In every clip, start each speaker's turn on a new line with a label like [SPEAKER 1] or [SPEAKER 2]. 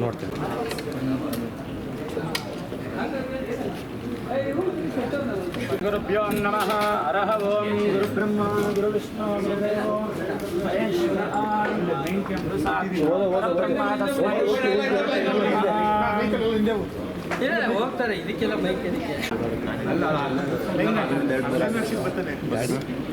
[SPEAKER 1] ನೋಡ್ತೀನಿ.
[SPEAKER 2] ಗುರುಭ್ಯೋ ನಮಃ ಅರಹ ಓಂ ಗುರುಬ್ರಹ್ಮ ಗುರುವಿಷ್ಣು ಗುರುದೇವೋ ಮಹೇಶ್ವರ ಗುರು ನಮಃ.
[SPEAKER 3] ಹೋಗ್ತಾರೆ ಇದಕ್ಕೆಲ್ಲ ಬೈಕ್ ಇದಕ್ಕೆ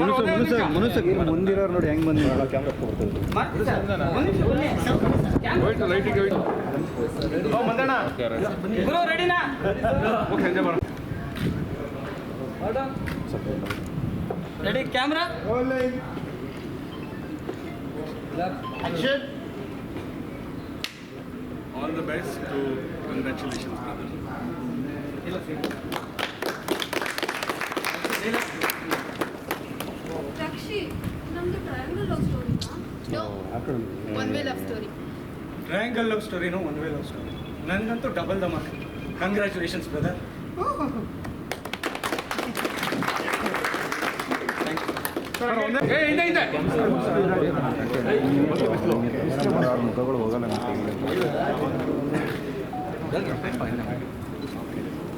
[SPEAKER 1] ಸ್ವಲ್ಪ ಹಿಂದೆ ಸರ್ ಮುನುಸ ಮುನುಸ ಮುಂದಿರೋರು ನೋಡಿ ಹೆಂಗ್ ಬಂದು ಕ್ಯಾಮ್ರಾ
[SPEAKER 3] ಗುರು ರೆಡಿನಾ ready camera
[SPEAKER 4] All the best to congratulations, brother.
[SPEAKER 5] ನಮ್ದು triangle love
[SPEAKER 6] story.
[SPEAKER 2] Triangle love ಸ್ಟೋರಿನೋ one way love story ನನಗಂತೂ double the mark congratulations brother
[SPEAKER 1] ಮುಖಗಳು ಹೋಗಲ್ಲ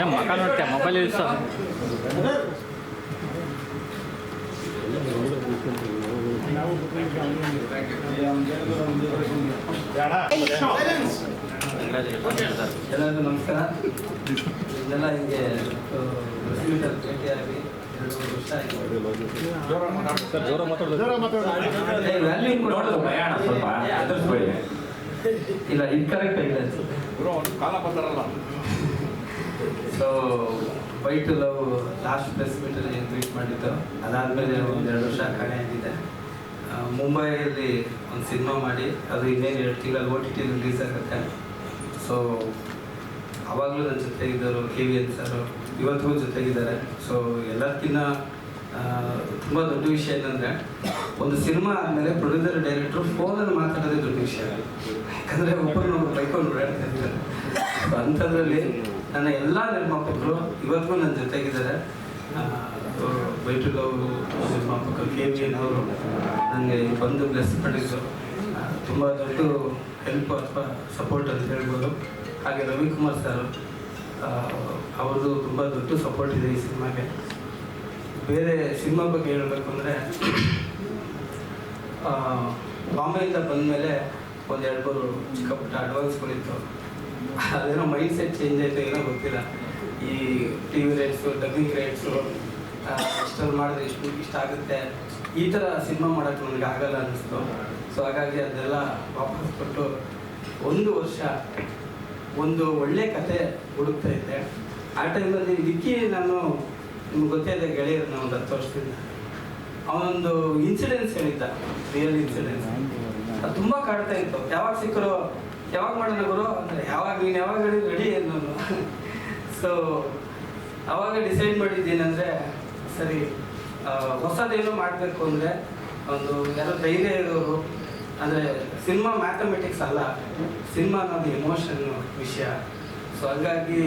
[SPEAKER 1] ಏನ್ ಮಕ್ಕ ನೋಡ್ತೀಯ ಮೊಬೈಲ್ ಸರ್
[SPEAKER 3] ಎಲ್ಲರಿಗೂ ನಮಸ್ಕಾರ ಇದೆಲ್ಲ ಹಿಂಗೆ ಭೇಟಿಯಾಗಿ ಎರಡು ವರ್ಷ ಆಯ್ತು
[SPEAKER 1] ಜೋರ
[SPEAKER 3] ಇಲ್ಲ ಇನ್ಕರೆಕ್ಟ್ ಆಗಿದೆ ಅನ್ಸುತ್ತೆ so wait love last press ಮೀಟಲ್ಲಿ tweet ಮಾಡಿದ್ದು. ಅದಾದಮೇಲೆ ಎರಡು ವರ್ಷ ಕಡೆ ಆಗಿದೆ. ಮುಂಬೈಯಲ್ಲಿ ಒಂದು ಸಿನಿಮಾ ಮಾಡಿ, ಅದು ಇನ್ನೇನು ಎರಡು ತಿಂಗಳಲ್ಲಿ ಓ ಟಿ ಟಿ ರಿಲೀಸ್ ಆಗುತ್ತೆ. ಸೊ ಅವಾಗಲೂ ನನ್ನ ಜೊತೆ ಇದ್ದರು ಕೆ ವಿ ಎನ್ ಸರ್ ಇವತ್ತಿಗೂ ಜೊತೆಗಿದ್ದಾರೆ ಸೊ ಎಲ್ಲಕ್ಕಿಂತ ತುಂಬ ದೊಡ್ಡ ವಿಷಯ ಏನಂದರೆ, ಒಂದು ಸಿನಿಮಾ ಆದಮೇಲೆ ಪ್ರೊಡ್ಯೂಸರ್ ಡೈರೆಕ್ಟ್ರು ಫೋನಲ್ಲಿ ಮಾತಾಡೋದೇ ದೊಡ್ಡ ವಿಷಯ. ಯಾಕಂದರೆ ಒಬ್ಬರನ್ನೊಬ್ರು ಬೈಕೊಂಡು ಓಡಾಡ್ತಾ So ಅಂಥದ್ರಲ್ಲಿ ನನ್ನ ಎಲ್ಲ ನಿರ್ಮಾಪಕರು ಇವತ್ತಿಗೂ ನನ್ನ ಜೊತೆಗಿದ್ದಾರೆ. ಅವರು ನಿರ್ಮಾಪಕರು ಕೆ ಜಿ ಎನ್ ಅವರು ನನಗೆ ಬಂದು ಬ್ಲೆಸ್ ಮಾಡಿದ್ರು ತುಂಬ ದೊಡ್ಡ ಹೆಲ್ಪ್ ಅಥವಾ ಸಪೋರ್ಟ್ ಅಂತ ಹೇಳ್ಬೋದು. ಹಾಗೆ ರವಿಕುಮಾರ್ ಸರ್ ಅವ್ರದ್ದು ತುಂಬ ದೊಡ್ಡ ಸಪೋರ್ಟ್ ಇದೆ ಈ ಸಿನಿಮಾಗೆ. ಬೇರೆ ಸಿನಿಮಾ ಬಗ್ಗೆ ಹೇಳಬೇಕು ಅಂದರೆ ಬಾಂಬೆಯಿಂದ ಬಂದಮೇಲೆ ಒಂದು ಎರಡು ಮೂರು ಚಿಕ್ಕ ಪುಟ್ಟ ಅಡ್ವಾನ್ಸ್ಗಳಿತ್ತು ಅದೇನೋ ಮೈಂಡ್ ಸೆಟ್ ಚೇಂಜ್ ಆಯ್ತು ಏನೋ ಗೊತ್ತಿಲ್ಲ. ಈ T V rates dubbing rates ಅಷ್ಟಲ್ಲಿ ಮಾಡಿದ್ರೆ ಇಷ್ಟು ಇಷ್ಟ ಆಗುತ್ತೆ. ಈ ಥರ ಸಿನಿಮಾ ಮಾಡೋಕ್ಕೆ ನನಗೆ ಆಗಲ್ಲ ಅನ್ನಿಸ್ತು ಸೊ ಹಾಗಾಗಿ ಅದೆಲ್ಲ ವಾಪಸ್ ಕೊಟ್ಟು ಒಂದು ವರ್ಷ ಒಂದು ಒಳ್ಳೆ ಕತೆ ಹುಡುಕ್ತಾ ಇದ್ದೆ. ಆ ಟೈಮಲ್ಲಿ ವಿಕ್ಕಿ ನಾನು ನಿಮ್ಗೆ ಗೊತ್ತೇ ಇದೆ ಗೆಳೆಯರು ಒಂದು ಹತ್ತು ವರ್ಷದಿಂದ. ಅವನೊಂದು ಇನ್ಸಿಡೆನ್ಸ್ ಹೇಳಿದ್ದ ರಿಯಲ್ ಇನ್ಸಿಡೆನ್ಸ್ ಅದು ತುಂಬ ಕಾಡ್ತಾ ಇತ್ತು. ಯಾವಾಗ ಸಿಕ್ಕರು ಯಾವಾಗ ಮಾಡೋಣ ಗುರು? ಅಂದರೆ ಯಾವಾಗ ನೀನು ಯಾವಾಗ ಹೇಳಿ ರೆಡಿ ಅನ್ನೋನು ಸೊ ಅವಾಗ ಡಿಸೈಡ್ ಮಾಡಿದ್ದೇನೆಂದರೆ, ಸರಿ ಹೊಸದೇನೋ ಮಾಡಬೇಕು ಅಂದರೆ ಒಂದು ಯಾರೋ ಧೈರ್ಯ ಇರೋರು, ಅಂದರೆ ಸಿನಿಮಾ ಮ್ಯಾಥಮೆಟಿಕ್ಸ್ ಅಲ್ಲ, ಸಿನಿಮಾ ಅನ್ನೋದು ಎಮೋಷನ್ ವಿಷಯ. ಸೊ ಹಾಗಾಗಿ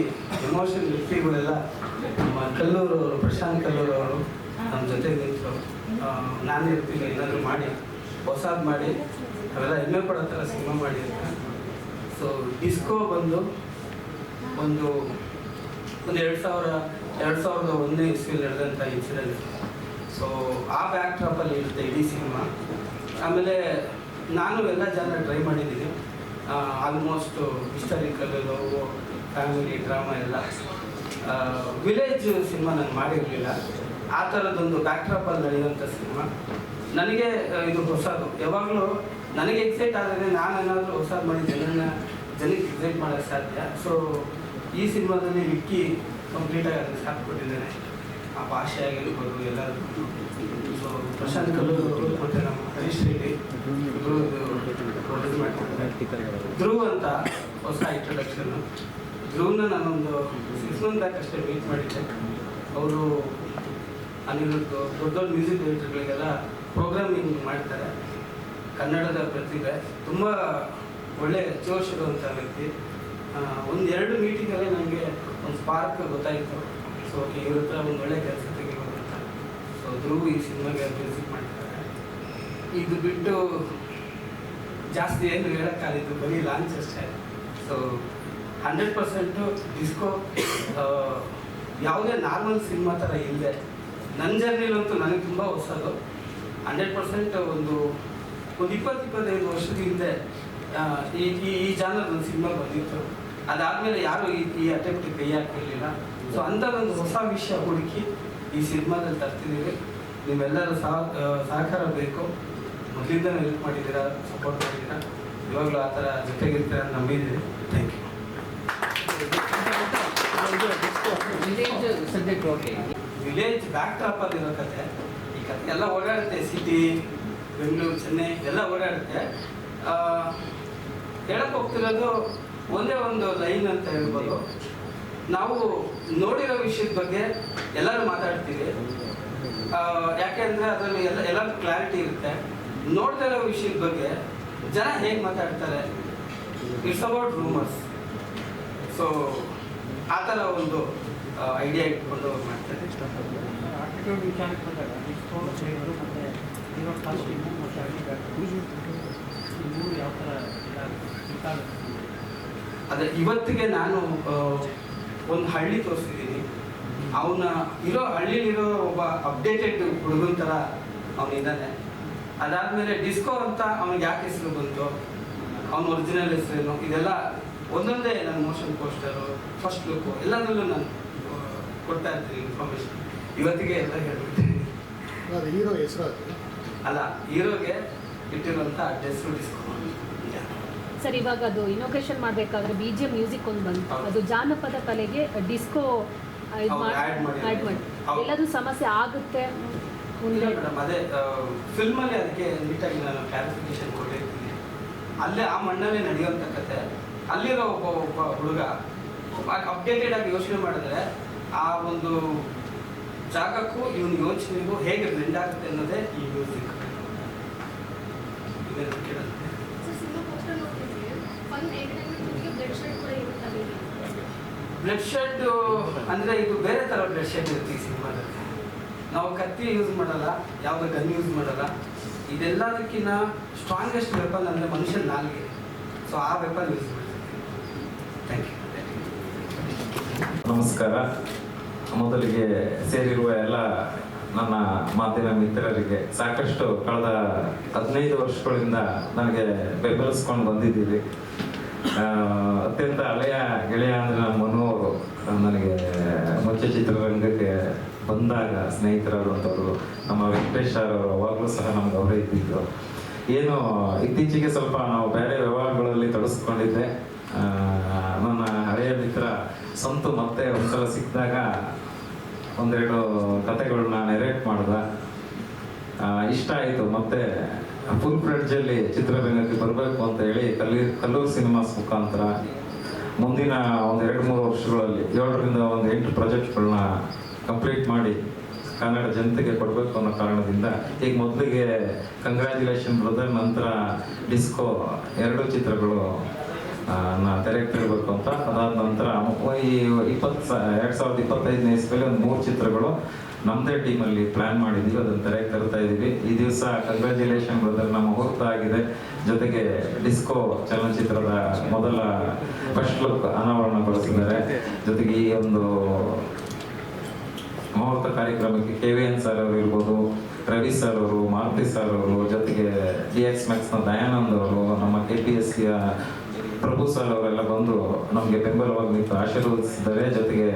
[SPEAKER 3] ಎಮೋಷನ್ ವ್ಯಕ್ತಿಗಳೆಲ್ಲ ನಮ್ಮ ಕಲ್ಲೂರು ಅವರು, ಪ್ರಶಾಂತ್ ಕಲ್ಲೂರು ಅವರು ನಮ್ಮ ಜೊತೆ ನಿಂತು ನಾನೇ ಇರ್ತೀನಿ, ಏನಾದರೂ ಮಾಡಿ, ಹೊಸದು ಮಾಡಿ, ಅವೆಲ್ಲ ಹೆಮ್ಮೆ ಪಡೋ ಥರ ಸಿನಿಮಾ ಮಾಡಿ ಅಂತ ಸೊ ಡಿಸ್ಕೋ ಬಂದು ಒಂದು ಒಂದು ಎರಡು ಸಾವಿರ, ಎರಡು ಸಾವಿರದ ಒಂದನೇ ಇಸ್ವಿಯಲ್ಲಿ ನಡೆದಂಥ ಇನ್ಸಿಡೆಂಟ್ ಸೊ ಆ ಬ್ಯಾಕ್ ಡ್ರಾಪಲ್ಲಿ ಇರುತ್ತೆ ಇಡೀ ಸಿನಿಮಾ. ಆಮೇಲೆ ನಾನು ಎಲ್ಲ ಜನ ಟ್ರೈ ಮಾಡಿದ್ದೀನಿ. Almost historical love family drama ಎಲ್ಲ. ವಿಲೇಜ್ ಸಿನಿಮಾ ನಾನು ಮಾಡಿರಲಿಲ್ಲ. ಆ ಥರದ್ದೊಂದು ಬ್ಯಾಕ್ ಟ್ರಾಪಲ್ಲಿ ನಡೆಯುವಂಥ ಸಿನಿಮಾ. ನನಗೆ ಇದು ಹೊಸದು. ಯಾವಾಗಲೂ ನನಗೆ ಎಕ್ಸೈಟ್ ಆದರೆ ನಾನು ಏನಾದರೂ ಹೊಸದು ಮಾಡಿ ಜನರನ್ನ ಜನಕ್ಕೆ ಎಕ್ಸೈಟ್ ಮಾಡೋಕ್ಕೆ ಸಾಧ್ಯ. ಸೊ ಈ ಸಿನಿಮಾದಲ್ಲಿ ವಿಕ್ಕಿ ಕಂಪ್ಲೀಟಾಗಿ ಅದನ್ನು ಸಾಥ್ ಕೊಟ್ಟಿದ್ದಾನೆ ಆ ಭಾಷೆ ಆಗಿರ್ಬೋದು ಎಲ್ಲರೂ ಸೊ ಪ್ರಶಾಂತ್ ಕಲ್ಲೂರು ಮತ್ತು ನಮ್ಮ ಹರೀಶ್ ರೆಡ್ಡಿ. ಮಾಡ್ತಿದ್ದಾರೆ. ಧ್ರುವ್ ಅಂತ ಹೊಸ ಇಂಟ್ರೊಡಕ್ಷನ್ ಧ್ರುವ್ನ ನಾನೊಂದು ಸಿಕ್ಸ್ ಮಂತ್ ಬ್ಯಾಕ್ ಅಷ್ಟೇ ಮೀಟ್ ಮಾಡಿದ್ದೆ. ಅವರು ಅನಿರುದ್ಧ ದೊಡ್ಡ ದೊಡ್ಡ ಮ್ಯೂಸಿಕ್ ಡೈರೆಕ್ಟರ್ಗಳಿಗೆಲ್ಲ ಪ್ರೋಗ್ರಾಮಿಂಗ್ ಮಾಡ್ತಾರೆ. ಕನ್ನಡದ ಪ್ರತಿಭೆ. ತುಂಬ ಒಳ್ಳೆ ಜೋಶ್ ಇರುವಂಥ ವ್ಯಕ್ತಿ ಒಂದೆರಡು ಮೀಟಿಂಗಲ್ಲೇ ನನಗೆ ಒಂದು ಸ್ಪಾರ್ಕ್ ಗೊತ್ತಾಯಿತು. ಸೊ ಇವ್ರ ಹತ್ರ ಒಂದು ಒಳ್ಳೆ ಕೆಲಸ ತೆಗಿಬೋದು ಸೊ ಧ್ರುವ್ ಈ ಸಿನಿಮಾಗೆ ಮ್ಯೂಸಿಕ್ ಮಾಡ್ತಾರೆ. ಇದು ಬಿಟ್ಟು ಜಾಸ್ತಿ ಏನು ಹೇಳೋಕ್ಕಾಗಿತ್ತು ಬರೀ ಲಾಂಚ್ ಅಷ್ಟೇ. ಸೊ ಹಂಡ್ರೆಡ್ ಪರ್ಸೆಂಟು ಡಿಸ್ಕೋ ಯಾವುದೇ ನಾರ್ಮಲ್ ಸಿನಿಮಾ ಥರ ಇಲ್ಲದೆ ನನ್ನ ಜರ್ನಿಲಂತೂ ನನಗೆ ತುಂಬ ಹೊಸದು. ಹಂಡ್ರೆಡ್ ಪರ್ಸೆಂಟ್ ಒಂದು ಒಂದು ಇಪ್ಪತ್ತು, ಇಪ್ಪತ್ತೈದು ವರ್ಷದ ಹಿಂದೆ ಈ ಈ ಈ ಜಾನರ್ ಒಂದು ಸಿನಿಮಾ ಬಂದಿತ್ತು. ಅದಾದಮೇಲೆ ಯಾರು ಈ ಈ ಅಟೆಂಪ್ಟ್ ಕೈ ಹಾಕಿರಲಿಲ್ಲ. ಸೊ ಅಂಥದ್ದೊಂದು ಹೊಸ ವಿಷಯ ಹುಡುಕಿ ಈ ಸಿನಿಮಾದಲ್ಲಿ ತರ್ತಿದ್ದೀವಿ. ನಿಮ್ಮೆಲ್ಲರೂ ಸಹ ಸಹಕಾರ ಬೇಕು. ಮೊದಲಿಂದ ಹೆಲ್ಪ್ ಮಾಡಿದ್ದೀರಾ ಸಪೋರ್ಟ್ ಮಾಡಿದ್ದೀರಾ. ಇವಾಗಲೂ ಆ ಥರ ಜೊತೆಗಿರ್ತೀರ ನಂಬಿದ್ದೀವಿ. Thank you
[SPEAKER 7] subject okay
[SPEAKER 3] village back ಡ್ರಾಪಲ್ಲಿ ಇರೋ ಕತೆ. ಈ ಕತೆ ಎಲ್ಲ ಓಡಾಡುತ್ತೆ ಸಿಟಿ ಬೆಂಗಳೂರು ಚೆನ್ನೈ ಎಲ್ಲ ಓಡಾಡುತ್ತೆ. ಆ, ಹೇಳಕ್ ಹೋಗ್ತಿರೋದು ಒಂದೇ ಒಂದು ಲೈನ್ ಅಂತ ಹೇಳ್ಬೋದು. ನಾವು ನೋಡಿರೋ ವಿಷಯದ ಬಗ್ಗೆ ಎಲ್ಲರೂ ಮಾತಾಡ್ತೀವಿ. ಯಾಕೆಂದ್ರೆ ಅದರಲ್ಲಿ ಎಲ್ಲ ಎಲ್ಲ ಕ್ಲಾರಿಟಿ ಇರುತ್ತೆ. ನೋಡ್ತಾ ಇರೋ ವಿಷಯದ ಬಗ್ಗೆ ಜನ ಹೇಗೆ ಮಾತಾಡ್ತಾರೆ? ಇಟ್ಸ್ ಅಬೌಟ್ ರೂಮರ್ಸ್ ಸೊ ಆ ಥರ ಒಂದು ಐಡಿಯಾ ಇಟ್ಕೊಂಡು ಮಾಡ್ತಾರೆ.
[SPEAKER 7] ವಿಚಾರಕ್ಕೆ ಬಂದಾಗ ಮತ್ತು ಯಾವ ಥರ?
[SPEAKER 3] ಅದೇ ಇವತ್ತಿಗೆ ನಾನು ಒಂದು ಹಳ್ಳಿ ತೋರಿಸಿದ್ದೀನಿ. ಅವನ ಇರೋ ಹಳ್ಳಿಲಿರೋ ಒಬ್ಬ ಅಪ್ಡೇಟೆಡ್ ಹುಡುಗನ ಥರ ಅವನಿದ್ದಾನೆ ಅದಾದಮೇಲೆ ಡಿಸ್ಕೋ ಅಂತ ಅವ್ನಿಗೆ ಯಾಕೆ ಹೆಸರು ಬಂತು? ಅವನ ಒರಿಜಿನಲ್ ಹೆಸರೇನು? ಇದೆಲ್ಲ ಒಂದೊಂದೇ ನನ್ನ ಮೋಷನ್ ಪೋಸ್ಟರು ಫಸ್ಟ್ ಲುಕ್ಕು ಎಲ್ಲದರಲ್ಲೂ ನಾನು ಕೊಡ್ತಾ ಇರ್ತೀನಿ ಇನ್ಫಾರ್ಮೇಷನ್ ಇವತ್ತಿಗೆ ಎಲ್ಲ ಹೇಳ್ಬಿಡ್ತೀನಿ.
[SPEAKER 4] ಹೀರೋ ಹೆಸರು
[SPEAKER 3] ಅಲ್ಲ ಹೀರೋಗೆ ಇಟ್ಟಿರುವಂಥ ಹೆಸರು ಡಿಸ್ಕೋ
[SPEAKER 8] ಸರ್ ಇವಾಗ ಅದು ಇನೋಗ್ರೇಷನ್ ಮಾಡಬೇಕಾದ್ರೆ ಬಿ ಜಿ ಎಂ ಮ್ಯೂಸಿಕ್ ಒಂದು ಬಂತು. ಅದು ಜಾನಪದ ಕಲೆಗೆ ಡಿಸ್ಕೋ ಇದು
[SPEAKER 3] ಮಾಡಿ.
[SPEAKER 8] ಆ್ಯಡ್ ಮಾಡಿ
[SPEAKER 3] ಹೌದು.
[SPEAKER 8] ಎಲ್ಲದು ಸಮಸ್ಯೆ ಆಗುತ್ತೆ. ಮುಂದೆ
[SPEAKER 3] ಮೇಡಮ್ ಅದೇ ಫಿಲ್ಮಲ್ಲಿ ಅದಕ್ಕೆ ನೀಟಾಗಿ ನಾನು ಕ್ಲಾರಿಫಿಕೇಶನ್ ಕೊಟ್ಟಿರ್ತೀನಿ. ಅಲ್ಲೇ ಆ ಮಣ್ಣಲ್ಲಿ ನಡೆಯುವಂಥ ಕತೆ ಅಲ್ಲಿರೋ ಒಬ್ಬ ಒಬ್ಬ ಹುಡುಗ ಅಪ್ಡೇಟೆಡ್ ಆಗಿ ಯೋಚನೆ ಮಾಡಿದ್ರೆ ಆ ಒಂದು ಜಾಗಕ್ಕೂ ಇವನ ಯೋಚನೆಗೂ ಹೇಗೆ ಬ್ಲೆಂಡ್ ಆಗುತ್ತೆ ಅನ್ನೋದೇ ಈ ಮ್ಯೂಸಿಕ್
[SPEAKER 5] ಸರ್ ಸಿನಿಮಾ ಪೋಸ್ಟರ್ ನೋಡ್ತಿದ್ವಿ ಫನ್ ಎಂಟರ್ಟೈನ್ಮೆಂಟ್ ಜೊತೆಗೆ ಬ್ಲಡ್ ಶೆಡ್ ಕೂಡ ಇರುತ್ತೆ ಅಲ್ಲಿ
[SPEAKER 3] ಬ್ಲಡ್ ಶೆಡ್ ಅಂದರೆ ಇದು ಬೇರೆ ಥರ ಬ್ಲಡ್ ಶೆಡ್ ಇರುತ್ತೆ ಸಿನಿಮಾದಲ್ಲಿ. ನಾವು ಕತ್ತಿ ಯೂಸ್ ಮಾಡಲ್ಲ, ಯಾವುದೇ ಗನ್ ಯೂಸ್ ಮಾಡಲ್ಲ. ಇದೆಲ್ಲದಕ್ಕಿಂತ ಸ್ಟ್ರಾಂಗೆಸ್ಟ್ ವೆಪನ್ ಅಂದರೆ ಮನುಷ್ಯನ ನಾಲ್ಗೆ. ಸೊ ಆ ವೆಪನ್ ಯೂಸ್ ಮಾಡ್ತೀವಿ ಥ್ಯಾಂಕ್ ಯು
[SPEAKER 9] ನಮಸ್ಕಾರ. ಮೊದಲಿಗೆ ಸೇರಿರುವ ಎಲ್ಲ ನನ್ನ ಮಾಧ್ಯಮ ಮಿತ್ರರಿಗೆ ಸಾಕಷ್ಟು ಕಳೆದ ಹದಿನೈದು ವರ್ಷಗಳಿಂದ ನನಗೆ ಬೆಂಬಲಿಸ್ಕೊಂಡು ಬಂದಿದ್ದೀರಿ. ಅತ್ಯಂತ ಹಳೆಯ ಗೆಳೆಯ ಅಂದರೆ ನಮ್ಮ ಮನು ಅವರು ನನಗೆ ಮುಚ್ಚ ಚಿತ್ರರಂಗಕ್ಕೆ ಬಂದಾಗ ಸ್ನೇಹಿತರಾದಂಥವ್ರು ನಮ್ಮ ವೆಂಕಟೇಶ್ ಸರ್ ಅವರು, ಅವಾಗಲೂ ಸಹ ನಮ್ಗೆ ಅವರೇ ಇದ್ದಿದ್ದು ಏನು, ಇತ್ತೀಚೆಗೆ ಸ್ವಲ್ಪ ನಾವು ಬೇರೆ ವ್ಯವಹಾರಗಳಲ್ಲಿ ತೊಡಸ್ಕೊಂಡಿದ್ದೆ ನನ್ನ ಹಳೆಯ ಮಿತ್ರ ಸಂತು ಮತ್ತೆ ಒಂದ್ಸಲ ಸಿಕ್ಕಿದಾಗ ಒಂದೆರಡು ಕತೆಗಳನ್ನ ನೆರೇಟ್ ಮಾಡಿದ. ಇಷ್ಟ ಆಯಿತು, ಮತ್ತೆ ಫುಲ್ ಫ್ರೆಡ್ಜಲ್ಲಿ ಚಿತ್ರರಂಗಕ್ಕೆ ಬರಬೇಕು ಅಂತ ಹೇಳಿ ಕಲ್ಲಿ, ಕಲ್ಲೂರು ಸಿನಿಮಾಸ್ ಮುಖಾಂತರ ಮುಂದಿನ ಒಂದು ಎರಡು ಮೂರು ವರ್ಷಗಳಲ್ಲಿ ಏಳರಿಂದ ಒಂದು ಎಂಟು ಪ್ರಾಜೆಕ್ಟ್ಗಳನ್ನ ಕಂಪ್ಲೀಟ್ ಮಾಡಿ
[SPEAKER 10] ಕನ್ನಡ ಜನತೆಗೆ ಕೊಡಬೇಕು ಅನ್ನೋ ಕಾರಣದಿಂದ ಈಗ ಮೊದಲಿಗೆ ಕಂಗ್ರ್ಯಾಚುಲೇಷನ್ ಬ್ರದರ್ ನಂತರ ಡಿಸ್ಕೋ ಎರಡು ಚಿತ್ರಗಳು ತೆರೆಗೆ ತರಬೇಕು ಅಂತ. ಅದಾದ ನಂತರ ಈ ಇಪ್ಪತ್ತು ಎರಡು ಸಾವಿರದ ಇಪ್ಪತ್ತೈದನೇ ಇಸ್ವಿಯಲ್ಲಿ ಒಂದು ಮೂರು ಚಿತ್ರಗಳು ನಮ್ಮದೇ ಟೀಮಲ್ಲಿ ಪ್ಲಾನ್ ಮಾಡಿದೀವಿ, ಅದನ್ನು ತೆರೆಗೆ ತರ್ತಾ ಇದ್ದೀವಿ ಈ ದಿವಸ ಕಂಗ್ರ್ಯಾಚುಲೇಷನ್ ನಮ್ಮ ಮುಹೂರ್ತ ಆಗಿದೆ. ಜೊತೆಗೆ ಡಿಸ್ಕೋ ಚಲನಚಿತ್ರದ ಮೊದಲ ಫಸ್ಟ್ ಲುಕ್ ಅನಾವರಣಗೊಳಿಸಿದ್ದಾರೆ. ಜೊತೆಗೆ ಈ ಒಂದು ಮುಹೂರ್ತ ಕಾರ್ಯಕ್ರಮಕ್ಕೆ ಕೆ ವಿ ಎನ್ ಸರ್ ಅವರು ಇರ್ಬೋದು, ರವಿ ಸರ್ ಅವರು, ಮಾರುತಿ ಸರ್ ಅವರು, ಜೊತೆಗೆ ಡಿ ಎಕ್ಸ್ ಮ್ಯಾಕ್ಸ್ನ ದಯಾನಂದ್ ಅವರು, ನಮ್ಮ ಕೆ ಪಿ ಎಸ್ ಸಿಯ ಪ್ರಭು ಸರ್ ಅವರೆಲ್ಲ ಬಂದು ನಮಗೆ ಬೆಂಬಲವಾಗಿ ನಿಂತು ಆಶೀರ್ವದಿಸಿದ್ದಾರೆ. ಜೊತೆಗೆ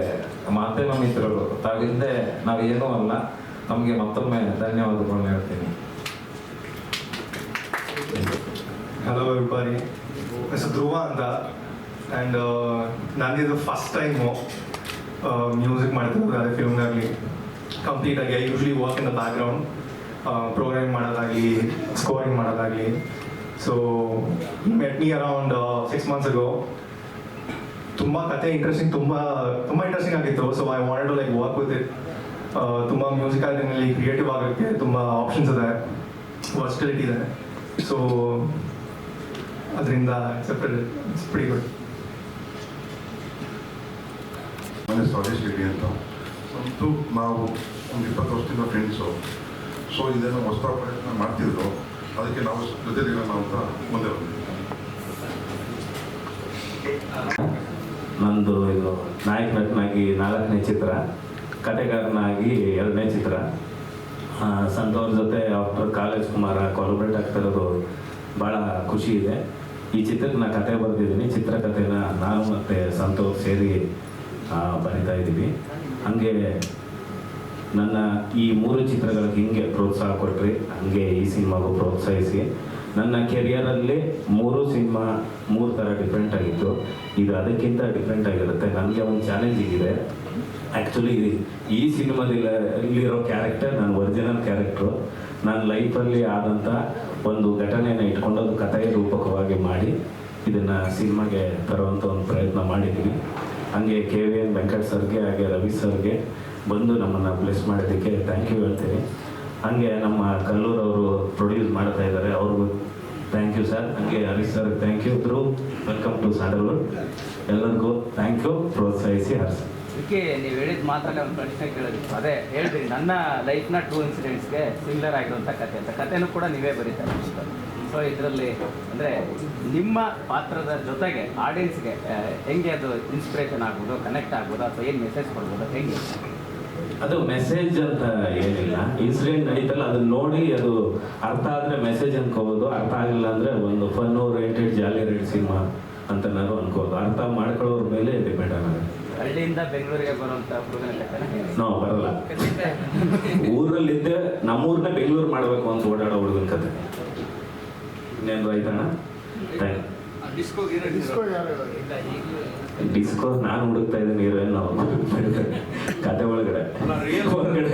[SPEAKER 10] ಮಾಧ್ಯಮ ಮಿತ್ರರು ತಾವಿಂದೆ ನಾವೇನೂ ಅಲ್ಲ. ನಮಗೆ ಮತ್ತೊಮ್ಮೆ ಧನ್ಯವಾದಗಳನ್ನ ಹೇಳ್ತೀನಿ.
[SPEAKER 11] ಹಲೋ ಎವ್ರಿಬಡಿ ಹೆಸರು ಧ್ರುವ ಅಂತ. ಆ್ಯಂಡ್ ನಾನಿದು ಫಸ್ಟ್ ಟೈಮು ಮ್ಯೂಸಿಕ್ ಮಾಡ್ತಿರೋದು ಅದೇ ಫಿಲ್ಮ್ನಾಗಲಿ ಕಂಪ್ಲೀಟಾಗಿ I usually work in the background program ಮಾಡೋದಾಗಲಿ ಸ್ಕೋರಿಂಗ್ ಮಾಡೋದಾಗಲಿ. So met me around six months ago ತುಂಬ ಕತೆ ಇಂಟ್ರೆಸ್ಟಿಂಗ್ ತುಂಬ ತುಂಬ ಇಂಟ್ರೆಸ್ಟಿಂಗ್ ಆಗಿತ್ತು. So I wanted to like work with it ತುಂಬ ಮ್ಯೂಸಿಕಲ್ನಲ್ಲಿ ಕ್ರಿಯೇಟಿವ್ ಆಗೋಕ್ಕೆ ತುಂಬ ಆಪ್ಷನ್ಸ್ ಇದೆ. ವರ್ಸ್ಟಿಲಿಟಿ ಇದೆ. ಸೊ ಅದರಿಂದ ಅಕ್ಸೆಪ್ಟೆಡ್ ಇಟ್ಸ್ ಪ್ರಿ ಗುಡ್
[SPEAKER 12] ಮನೆ ಸ್ವದೇಶ್ ರೆಡ್ಡಿ ಅಂತ. ಒಂದು ನಾವು ಒಂದು ಇಪ್ಪತ್ತು ವರ್ಷದಿಂದ ಫ್ರೆಂಡ್ಸು ಸೊ ಇದನ್ನು ಹೊಸ ಪ್ರಯತ್ನ ಮಾಡ್ತಿದ್ರು. ಅದಕ್ಕೆ ನಾವು ಜೊತೆಲಿರೋಣ ಅಂತ ಮುಂದೆ
[SPEAKER 10] ನಂದು ಇದು ನಾಯಕ ನಟನಾಗಿ ನಾಲ್ಕನೇ ಚಿತ್ರ ಕತೆಗಾರನಾಗಿ ಎರಡನೇ ಚಿತ್ರ. ಸಂತವ್ರ ಜೊತೆ ಡಾಕ್ಟರ್ ಕಾಲೇಜ್ ಕುಮಾರ ಕೊಲಬ್ರೇಟ್ ಆಗ್ತಿರೋದು ಭಾಳ ಖುಷಿ ಇದೆ. ಈ ಚಿತ್ರಕ್ಕೆ ನಾನು ಕತೆ ಬರೆದಿದ್ದೀನಿ. ಚಿತ್ರಕಥೆನ ನಾನು ಮತ್ತು ಸಂತೋಷ್ ಸೇರಿ ಬರಿತಾ ಇದ್ದೀವಿ. ಹಾಗೆ ನನ್ನ ಈ ಮೂರು ಚಿತ್ರಗಳಿಗೆ ಹಿಂಗೆ ಪ್ರೋತ್ಸಾಹ ಕೊಟ್ರಿ, ಹಂಗೆ ಈ ಸಿನಿಮಾಗೂ ಪ್ರೋತ್ಸಾಹಿಸಿ. ನನ್ನ ಕೆರಿಯರಲ್ಲಿ ಮೂರು ಸಿನಿಮಾ, ಮೂರು ಥರ ಡಿಫ್ರೆಂಟ್ ಆಗಿತ್ತು. ಇದು ಅದಕ್ಕಿಂತ ಡಿಫ್ರೆಂಟ್ ಆಗಿರುತ್ತೆ. ನನಗೆ ಒಂದು ಚಾಲೆಂಜಿಂಗ್ ಇದೆ ಆ್ಯಕ್ಚುಲಿ ಈ ಸಿನಿಮಾದಲ್ಲಿ ಇಲ್ಲಿರೋ ಕ್ಯಾರೆಕ್ಟರ್ ನನ್ನ ಒರಿಜಿನಲ್ ಕ್ಯಾರೆಕ್ಟ್ರು ನನ್ನ ಲೈಫಲ್ಲಿ ಆದಂಥ ಒಂದು ಘಟನೆಯನ್ನು ಇಟ್ಕೊಂಡು ಅದು ಕಥೆಯ ರೂಪಕವಾಗಿ ಮಾಡಿ ಇದನ್ನು ಸಿನಿಮಾಗೆ ತರುವಂಥ ಒಂದು ಪ್ರಯತ್ನ ಮಾಡಿದ್ದೀನಿ. ಹಂಗೆ ಕೆ ವಿ ಎನ್ ವೆಂಕಟ್ ಸರ್ಗೆ, ಹಾಗೆ ರವಿ ಸರ್ಗೆ ಬಂದು ನಮ್ಮನ್ನು ಬ್ಲೆಸ್ ಮಾಡೋದಕ್ಕೆ ಥ್ಯಾಂಕ್ ಯು ಹೇಳ್ತೀನಿ. ಹಾಗೆ ನಮ್ಮ ಕಲ್ಲೂರು ಅವರು ಪ್ರೊಡ್ಯೂಸ್ ಮಾಡ್ತಾ ಇದ್ದಾರೆ ಅವ್ರಿಗೂ ಥ್ಯಾಂಕ್ ಯು ಸರ್ ಹಾಗೆ Harish sir thank you through welcome to Sandalwood ಎಲ್ಲರಿಗೂ ಥ್ಯಾಂಕ್ ಯು ಪ್ರೋತ್ಸಾಹಿಸಿ ಹರ್ಸ್
[SPEAKER 7] ಅದಕ್ಕೆ ನೀವು ಹೇಳಿದ ಮಾತಲ್ಲೇ ಒಂದು ಪ್ರಶ್ನೆ ಕೇಳೋದಿತ್ತು ಅದೇ ಹೇಳ್ತೀನಿ ನನ್ನ ಲೈಫ್ನ ಟೂ ಇನ್ಸಿಡೆಂಟ್ಸ್ಗೆ ಸಿಮಿಲರ್ ಆಗಿರುವಂಥ ಕತೆ ಅಂತ. ಕಥೆನೂ ಕೂಡ ನೀವೇ ಬರೀತಾರೆ ಸೊ ಇದರಲ್ಲಿ ಅಂದರೆ ನಿಮ್ಮ ಪಾತ್ರದ ಜೊತೆಗೆ ಆಡಿಯನ್ಸ್ಗೆ ಹೆಂಗೆ ಅದು ಇನ್ಸ್ಪಿರೇಷನ್ ಆಗ್ಬೋದು ಕನೆಕ್ಟ್ ಆಗ್ಬೋದು ಅಥವಾ ಏನು ಮೆಸೇಜ್ ಕೊಡ್ಬೋದು, ಹೆಂಗೆ?
[SPEAKER 10] ಅದು ಮೆಸೇಜ್ ಅಂತ ಏನಿಲ್ಲ. ಇನ್ಸಿಡೆಂಟ್ ನಡೀತಲ್ಲ ಅದನ್ನ ನೋಡಿ ಅದು ಅರ್ಥ ಆದ್ರೆ ಮೆಸೇಜ್ ಅನ್ಕೋಬೋದು ಅರ್ಥ ಆಗಿಲ್ಲ ಅಂದ್ರೆ ಒಂದು fun oriented jolly rate cinema ಅಂತ ನಾನು ಅನ್ಕೋದು ಅರ್ಥ ಮಾಡ್ಕೊಳ್ಳೋರ ಮೇಲೆ ಡಿಪೆಂಡ್ ಆಗುತ್ತೆ
[SPEAKER 7] ಹಳ್ಳಿಯಿಂದ ಬೆಂಗಳೂರಿಗೆ ಬರುವಂತ
[SPEAKER 10] ನಾವು ಬರಲ್ಲ. ಊರಲ್ಲಿದ್ದೆ ನಮ್ಮೂರ್ನ ಬೆಂಗಳೂರು ಮಾಡಬೇಕು ಅಂತ ಓಡಾಡೋ ಹುಡುಗನ ಕತೆ. ಇನ್ನೇನು ಆಯ್ತಣ್ಣ ಥ್ಯಾಂಕ್
[SPEAKER 13] ಡಿಸ್ಕೋ ಯಾರು ಹೇಳೋದು?
[SPEAKER 10] ಡಿಸ್ಕೋ ನಾನು ಹುಡುಕ್ತಾ ಇದ್ದೀನಿ ಹೀರೋಯಿನ್ ನಾವು? ಕತೆ ಒಳಗಡೆ. ಹೊರಗಡೆ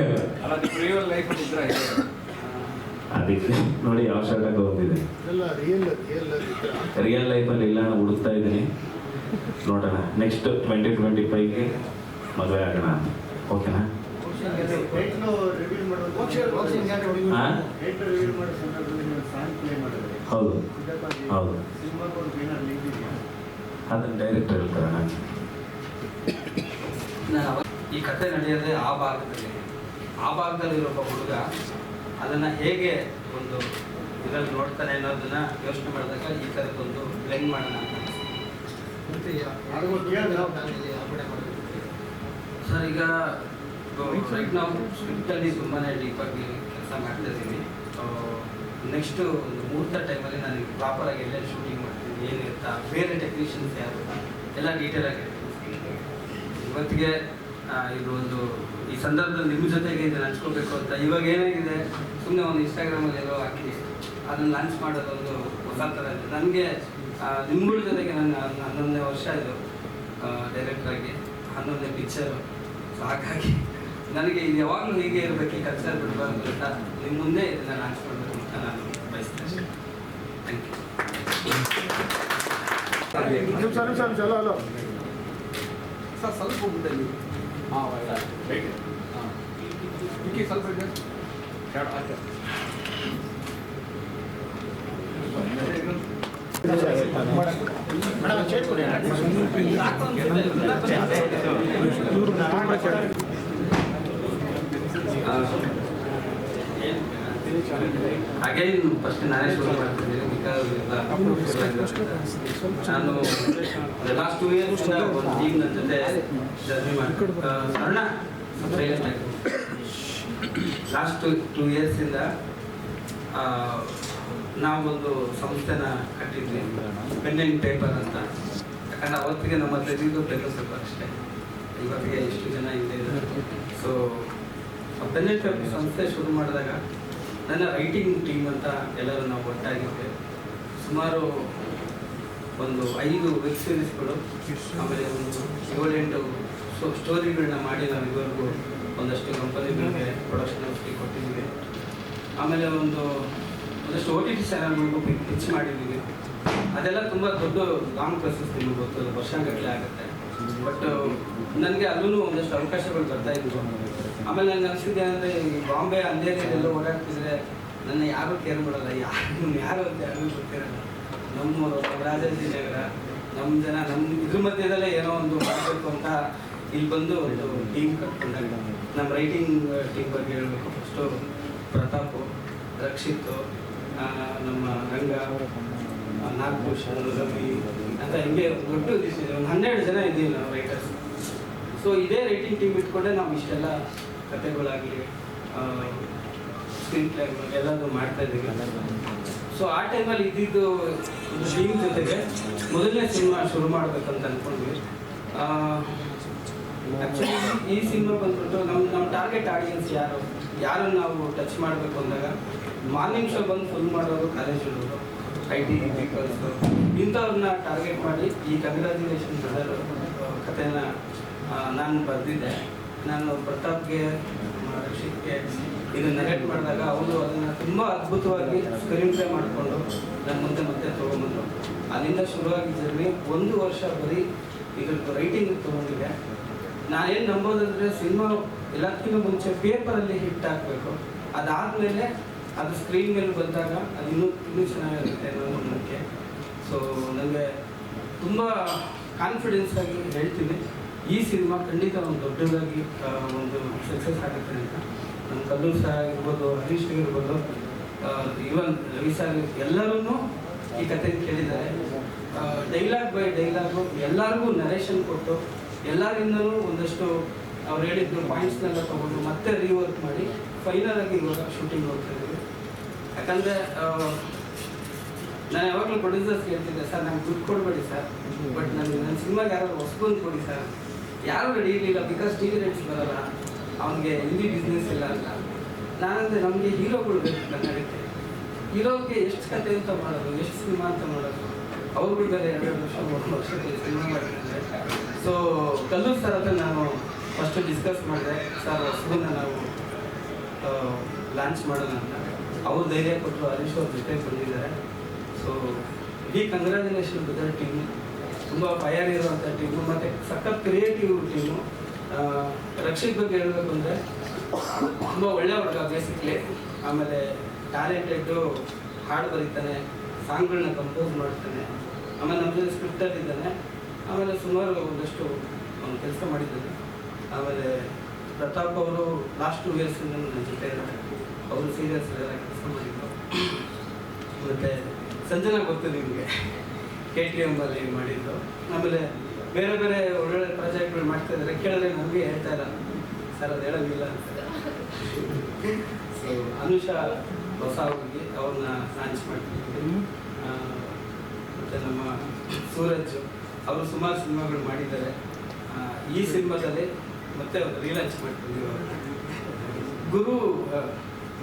[SPEAKER 10] ಅದಕ್ಕೆ ನೋಡಿ ಯಾವ ಶಾರ್ಟಾಗಿ
[SPEAKER 13] ಎಲ್ಲ ರಿಯಲ್ ರಿಯಲ್ ಇದ್ರ
[SPEAKER 10] ರಿಯಲ್ ಲೈಫಲ್ಲಿ ಇಲ್ಲ ನಾನು ಹುಡುಕ್ತಾ ಇದ್ದೀನಿ. ನೋಡೋಣ ನೆಕ್ಸ್ಟ್ ಟ್ವೆಂಟಿ ಟ್ವೆಂಟಿ ಫೈವ್ಗೆ ಮದುವೆ ಆಗೋಣ ಓಕೆನಾ ಹೌದು. ಹೌದು. ಅದನ್ನು ಡೈರೆಕ್ಟ್ ಹೇಳ್ತಾರೆ ನಾನು.
[SPEAKER 3] ಈ ಕತೆ ನಡೆಯೋದೇ ಆ ಭಾಗದಲ್ಲಿ. ಆ ಭಾಗದಲ್ಲಿರೋ ಒಬ್ಬ ಹುಡುಗ ಅದನ್ನು ಹೇಗೆ ಒಂದು ಇದರಲ್ಲಿ ನೋಡ್ತಾನೆ ಅನ್ನೋದನ್ನ ಯೋಚನೆ ಮಾಡಿದಾಗ ಈ ಥರದ್ದೊಂದು ಬ್ಲೆಂಡ್ ಮಾಡೋಣ ಸರ್ ಈಗ ರೈಟ್ ನಾವು ಸ್ಕ್ರಿಪ್ಟಲ್ಲಿ ತುಂಬಾ ಡೀಪಾಗಿ ಕೆಲಸ ಮಾಡ್ತಾ ಇದ್ದೀವಿ ನೆಕ್ಸ್ಟು ಒಂದು ಮೂರ್ತ ಟೈಮಲ್ಲಿ ನನಗೆ ಪ್ರಾಪರಾಗಿ ಎಲ್ಲ ಶೂಟಿಂಗ್ ಏನಿರುತ್ತಾ ಬೇರೆ ಟೆಕ್ನಿಷಿಯನ್ಸ್ ಯಾರು ಎಲ್ಲ ಡೀಟೇಲ್ ಆಗಿ ಇವತ್ತಿಗೆ ಇದು ಒಂದು ಈ ಸಂದರ್ಭದಲ್ಲಿ ನಿಮ್ಮ ಜೊತೆಗೆ ಇದನ್ನು ಹಂಚ್ಕೋಬೇಕು ಅಂತ ಇವಾಗ ಏನಾಗಿದೆ ಸುಮ್ಮನೆ ಒಂದು ಇನ್ಸ್ಟಾಗ್ರಾಮಲ್ಲಿ ಎಲ್ಲೋ ಹಾಕಿ ಅದನ್ನು ಲಾಂಚ್ ಮಾಡೋದೊಂದು ಹೊಸ ಥರ ಇದೆ. ನನಗೆ ನಿಮ್ಮಗಳ ಜೊತೆಗೆ ನನ್ನ ಹನ್ನೊಂದನೇ ವರ್ಷ ಇದು ಡೈರೆಕ್ಟ್ರಾಗಿ ಹನ್ನೊಂದನೇ ಪಿಕ್ಚರು ಸೊ ಹಾಗಾಗಿ ನನಗೆ ಇದು ಯಾವಾಗಲೂ ಹೀಗೆ ಇರಬೇಕು, ಈ ಕಲ್ಚರ್ ಬಿಡಬಾರ್ದು ಅಂತ ನಿಮ್ಮ ಮುಂದೆ ಇದನ್ನು ಲಾಂಚ್ ಮಾಡಬೇಕು ಅಂತ ನಾನು ಬಯಸ್ತೇನೆ. ಥ್ಯಾಂಕ್ ಯು
[SPEAKER 13] ನಿಮಿಷ ನಿಮಿಷ ನಿಮಿಷ ಅಲ್ಲ ಅಲ್ಲ
[SPEAKER 3] ಸರ್ ಸ್ವಲ್ಪ ಮುಂದೆ
[SPEAKER 7] ಹಾಂ
[SPEAKER 4] ಮೇಡಮ್ ಚೇಟ್ ಕೊಡಿ
[SPEAKER 3] ಅಗೈನ್ ಫಸ್ಟ್ ನಾನೇ ಲಾಸ್ಟ್ ಟೂ ಇಯರ್ಸ್ ಒಂದು ಟೀಮ್ ನನ್ನ ಜೊತೆ ಜರ್ನಿ ಮಾಡಿ ಅರುಣ ಲಾಸ್ಟ್ ಟು ಟೂ ಇಯರ್ಸಿಂದ ನಾವೊಂದು ಸಂಸ್ಥೆನ ಕಟ್ಟಿದ್ವಿ ಆ್ಯಂಡ್ ಪೇಪರ್ ಅಂತ ಯಾಕಂದ್ರೆ ಅವತ್ತಿಗೆ ನಮ್ಮ ಹತ್ರ ಇದ್ದಿದ್ದು ಸ್ವಲ್ಪ ಅಷ್ಟೇ ಇವತ್ತಿಗೆ ಎಷ್ಟು ಜನ ಇದೆ ಸೊ ಪೆನ್ ಆ್ಯಂಡ್ ಪೇಪರ್ ಸಂಸ್ಥೆ ಶುರು ಮಾಡಿದಾಗ, ನನ್ನ ರೈಟಿಂಗ್ ಟೀಮ್ ಅಂತ ಎಲ್ಲರೂ ನಾವು ಒಟ್ಟಾಗಿದ್ದೆ. ಸುಮಾರು ಒಂದು ಐದು ವೆಬ್ ಸೀರೀಸ್ಗಳು ಆಮೇಲೆ ಒಂದು ಏಳೆಂಟು ಸೊ ಸ್ಟೋರಿಗಳನ್ನ ಮಾಡಿ ನಾವು ಇದುವರೆಗೂ ಒಂದಷ್ಟು ಕಂಪನಿಗಳಿಗೆ ಪ್ರೊಡಕ್ಷನ್ ಹೌಸ್ಗೆ ಕೊಟ್ಟಿದ್ದೀವಿ. ಆಮೇಲೆ ಒಂದು, ಒಂದಷ್ಟು ಓ ಟಿ ಟಿ ಚಾನಲ್ಗಳಿಗೂ ಪಿಚ್ ಮಾಡಿದ್ದೀವಿ. ಅದೆಲ್ಲ ತುಂಬ ದೊಡ್ಡ ಲಾಂಗ್ ಪ್ರೊಸೆಸ್ ನಿಮಗೆ ಗೊತ್ತು ವರ್ಷಗಟ್ಟಲೆ ಆಗುತ್ತೆ. ಬಟ್ ನನಗೆ ಅಲ್ಲೂ ಒಂದಷ್ಟು ಅವಕಾಶಗಳು ಬರ್ತಾ ಇದ್ವು. ಆಮೇಲೆ ನನಗೆ ಅನಿಸಿದೆ ಅಂದರೆ ಈ ಬಾಂಬೆ ಅಂಧೇರಿಯಲ್ಲೆಲ್ಲ ಓಡಾಡ್ತಿದ್ರೆ ನನ್ನ ಯಾರೂ ಕೇರ್ ಮಾಡಲ್ಲ, ಯಾರು ಯಾರು ಅಂತ ಯಾರಿಗೂ ಗೊತ್ತಿರಲ್ಲ. ನಮ್ಮ ನಮ್ಮ ರಾಜಾಜಿನಗರ, ನಮ್ಮ ಜನ, ನಮ್ಮ ಇದ್ರ ಮಧ್ಯದಲ್ಲೇ ಏನೋ ಒಂದು ಮಾಡಬೇಕು ಅಂತ ಇಲ್ಲಿ ಬಂದು ಒಂದು ಟೀಮ್ ಕಟ್ಕೊಂಡಾಗ ನಮ್ಮ ರೈಟಿಂಗ್ ಟೀಮ್ ಬಗ್ಗೆ ಹೇಳಬೇಕು. ಫಸ್ಟು ಪ್ರತಾಪು, ರಕ್ಷಿತ್ ನಮ್ಮ ರಂಗ ನಾಗಭೂಷಣ್, ರವಿ, ಅಂತ ಹಿಂಗೆ ದೊಡ್ಡ ಇದಿದೆ ಒಂದು ಹನ್ನೆರಡು ಜನ ಇದ್ದೀವಿ ನಾವು ರೈಟರ್ಸ್ ಸೊ ಇದೇ ರೈಟಿಂಗ್ ಟೀಮ್ ಇಟ್ಕೊಂಡೆ ನಾವು ಇಷ್ಟೆಲ್ಲ ಕಥೆಗಳಾಗಲಿ ಸ್ಕ್ರೀನ್ ಪ್ಲೇ ಮಾಡ್ತಾ ಇದ್ದೀವಿ ಸೊ ಆ ಟೈಮಲ್ಲಿ ಇದ್ದಿದ್ದು ಟೀಮ್ ಜೊತೆಗೆ ಮೊದಲನೇ ಸಿನಿಮಾ ಶುರು ಮಾಡಬೇಕಂತ ಅಂದ್ಕೊಂಡ್ವಿ ಆ್ಯಕ್ಚುಲಿ ಈ ಸಿನಿಮಾ ಬಂದ್ಬಿಟ್ಟು ನಮ್ಮ ನಮ್ಮ ಟಾರ್ಗೆಟ್ ಆಡಿಯನ್ಸ್ ಯಾರು? ಯಾರನ್ನು ನಾವು ಟಚ್ ಮಾಡಬೇಕು ಅಂದಾಗ ಮಾರ್ನಿಂಗ್ ಶೋ ಬಂದು ಫುಲ್ ಮಾಡೋರು ಕಾಲೇಜ್ ಹುಡುಗರು ಐ ಟಿ ಪೀಪಲ್ಸು ಇಂಥವ್ರನ್ನ ಟಾರ್ಗೆಟ್ ಮಾಡಿ ಈ ಕಂಗ್ರ್ಯಾಚುಲೇಷನ್ ಬ್ರದರ್ ಕಥೆನ ನಾನು ಬರೆದಿದ್ದೆ. ನಾನು ಪ್ರತಾಪ್ಗೆ ರಕ್ಷಿತ್ಗೆ ಇದನ್ನ ನರೇಟ್ ಮಾಡಿದಾಗ ಅವರು ಅದನ್ನು ತುಂಬ ಅದ್ಭುತವಾಗಿ ಸ್ಕ್ರೀನ್ ಮಾಡಿಕೊಂಡು ನನ್ನ ಮುಂದೆ ಮತ್ತೆ ತೊಗೊಂಬಂದರು ಅಲ್ಲಿಂದ ಶುರುವಾಗಿ ಜರ್ನಿ, ಒಂದು ವರ್ಷ ಬರೀ ಇದ್ರದ್ದು ರೈಟಿಂಗ್ ತೊಗೊಂಡಿದೆ ನಾನೇನು ನಂಬೋದಂದರೆ ಸಿನಿಮಾ ಎಲ್ಲದಕ್ಕಿಂತ ಮುಂಚೆ ಪೇಪರಲ್ಲಿ ಹಿಟ್ ಆಗಬೇಕು. ಅದಾದಮೇಲೆ ಅದು ಸ್ಕ್ರೀನ್ ಮೇಲೆ ಬಂದಾಗ ಅದು ಇನ್ನೂ ಇನ್ನೂ ಚೆನ್ನಾಗಿರುತ್ತೆ ಅನ್ನೋ ನಂಬಿಕೆ. ಸೊ ನನಗೆ ತುಂಬ ಕಾನ್ಫಿಡೆನ್ಸ್ ಆಗಿ ಹೇಳ್ತೀನಿ. ಈ ಸಿನಿಮಾ ಖಂಡಿತ ಒಂದು ದೊಡ್ಡದಾಗಿ ಒಂದು ಸಕ್ಸಸ್ ಆಗುತ್ತೆ ಅಂತ. ನಮ್ಮ ಕಲ್ಲೂರು ಸರ್ ಆಗಿರ್ಬೋದು ಹರೀಶ್ ಆಗಿರ್ಬೋದು ಈವನ್ ರವಿ ಸರ್ ಎಲ್ಲರೂ ಈ ಕತೆ ಕೇಳಿದ್ದಾರೆ. ಡೈಲಾಗ್ ಬೈ ಡೈಲಾಗು ಎಲ್ಲರಿಗೂ ನರೇಷನ್ ಕೊಟ್ಟು, ಎಲ್ಲರಿಂದಲೂ ಒಂದಷ್ಟು ಅವ್ರು ಹೇಳಿದ್ದು ಪಾಯಿಂಟ್ಸ್ನೆಲ್ಲ ತಗೊಂಡು ಮತ್ತೆ ರೀವರ್ಕ್ ಮಾಡಿ ಫೈನಲ್ ಆಗಿ ಇವಾಗ ಶೂಟಿಂಗ್ ಹೋಗ್ತಾ ಇದ್ದೀವಿ. ಯಾಕಂದರೆ ನಾನು ಯಾವಾಗಲೂ ಪ್ರೊಡ್ಯೂಸರ್ಸ್ ಕೇಳ್ತಿದ್ದೆ, ಸರ್, ನಂಗೆ ದುಡ್ಡು ಕೊಡಬೇಡಿ ಸರ್ ಬಟ್ ನನಗೆ ನನ್ನ ಸಿನಿಮಾಗೆ ಯಾರಾದ್ರು ಹೊಸ್ಕೊಂಡು ಕೊಡಿ ಸರ್. ಯಾರು ರೆಡಿ ಇರಲಿಲ್ಲ ಬಿಕಾಸ್ ಟಿ ವಿ ರೇಟ್ಸ್ ಬರಲ್ಲ. ಅವನಿಗೆ ಹಿಂದಿ ಬಿಸ್ನೆಸ್ ಇಲ್ಲ ಅಂತ ನಾನಂದ್ರೆ ನಮಗೆ ಹೀರೋಗಳು ಬೇಕು ಕನ್ನಡಕ್ಕೆ ಹೀರೋಗೆ ಎಷ್ಟು ಕತೆ ಅಂತ ಮಾಡೋದು, ಎಷ್ಟು ಸಿನಿಮಾ ಅಂತ ಮಾಡೋದು ಅವ್ರಿಗೂ ಬೇರೆ ಎರಡು ವರ್ಷ, ಮೂರು ವರ್ಷದಲ್ಲಿ ಸಿನಿಮಾ ಮಾಡಿದ್ದಾರೆ ಸೊ ಕಲ್ಲೂರ್ ಸರ್ ಹತ್ರ ನಾನು ಫಸ್ಟ್ ಡಿಸ್ಕಸ್ ಮಾಡಿದೆ. ಸರ್ ಹೊಸದನ್ನ ನಾವು ಲಾಂಚ್ ಮಾಡೋಣ ಅಂತ. ಅವ್ರು ಧೈರ್ಯ ಕೊಟ್ಟರು ಹರೀಶ್ ಅವ್ರ ಜೊತೆ ಬಂದಿದ್ದಾರೆ. ಸೊ ಇಡೀ ಕಂಗ್ರ್ಯಾಚುಲೇಷನ್ ಬಿದ್ದರ್ ಟೀಮು ತುಂಬ ಫಯರ್ ಇರುವಂಥ ಟೀಮು ಮತ್ತು ಸಖತ್ ಕ್ರಿಯೇಟಿವ್ ಟೀಮು ರಕ್ಷಿತ್ ಬಗ್ಗೆ ಹೇಳಬೇಕು ಅಂದರೆ ತುಂಬ ಹುಡುಗ ಬೇಸಿಕ್ಲಿ ಆಮೇಲೆ ಟ್ಯಾಲೆಂಟೆಡ್ಡು ಹಾಡು ಬರೀತಾನೆ ಸಾಂಗ್ಗಳನ್ನ ಕಂಪೋಸ್ ಮಾಡ್ತಾನೆ. ಆಮೇಲೆ ನಮ್ಮ ಜೊತೆ ಇದ್ದಾನೆ. ಆಮೇಲೆ ಸುಮಾರು ಒಂದಷ್ಟು ಒಂದು ಕೆಲಸ ಮಾಡಿದ್ದಾನೆ. ಆಮೇಲೆ ಪ್ರತಾಪ್ ಅವರು ಲಾಸ್ಟ್ ಟು ಇಯರ್ಸ್ ನನ್ನ ಜೊತೆ ಇದ್ದಾರೆ ಅವರು ಸೀರಿಯಸ್ ಎಲ್ಲ ಕೆಲಸ ಮಾಡಿದ್ರು. ಮತ್ತು ಸಂಜನಾ ಗೊತ್ತು ನಿಮಗೆ. ಕೆ ಟಿ ಎಮ್ಮಲ್ಲಿ ಮಾಡಿದ್ದು. ಆಮೇಲೆ ಬೇರೆ ಬೇರೆ ಒಳ್ಳೊಳ್ಳೆ ಪ್ರಾಜೆಕ್ಟ್ಗಳು ಮಾಡ್ತಾ ಇದ್ದಾರೆ. ಕೇಳಿದ್ರೆ ನಮಗೆ ಹೇಳ್ತಾ ಇಲ್ಲ. ಸರ್, ಅದು ಹೇಳೋದಿಲ್ಲ ಅಂತ. ಸೊ ಅನುಷಾ ಹೊಸ ಹೋಗಿ ಅವ್ರನ್ನ ಲಾಂಚ್ ಮಾಡ್ತಿದ್ದೀವಿ ಮತ್ತು ನಮ್ಮ ಸೂರಜ್, ಅವರು ಸುಮಾರು ಸಿನಿಮಾಗಳು ಮಾಡಿದ್ದಾರೆ. ಈ ಸಿನಿಮಾದಲ್ಲಿ ಮತ್ತೆ ರೀಲಾಂಚ್ ಮಾಡ್ತಿದ್ದೀವಿ ಗುರು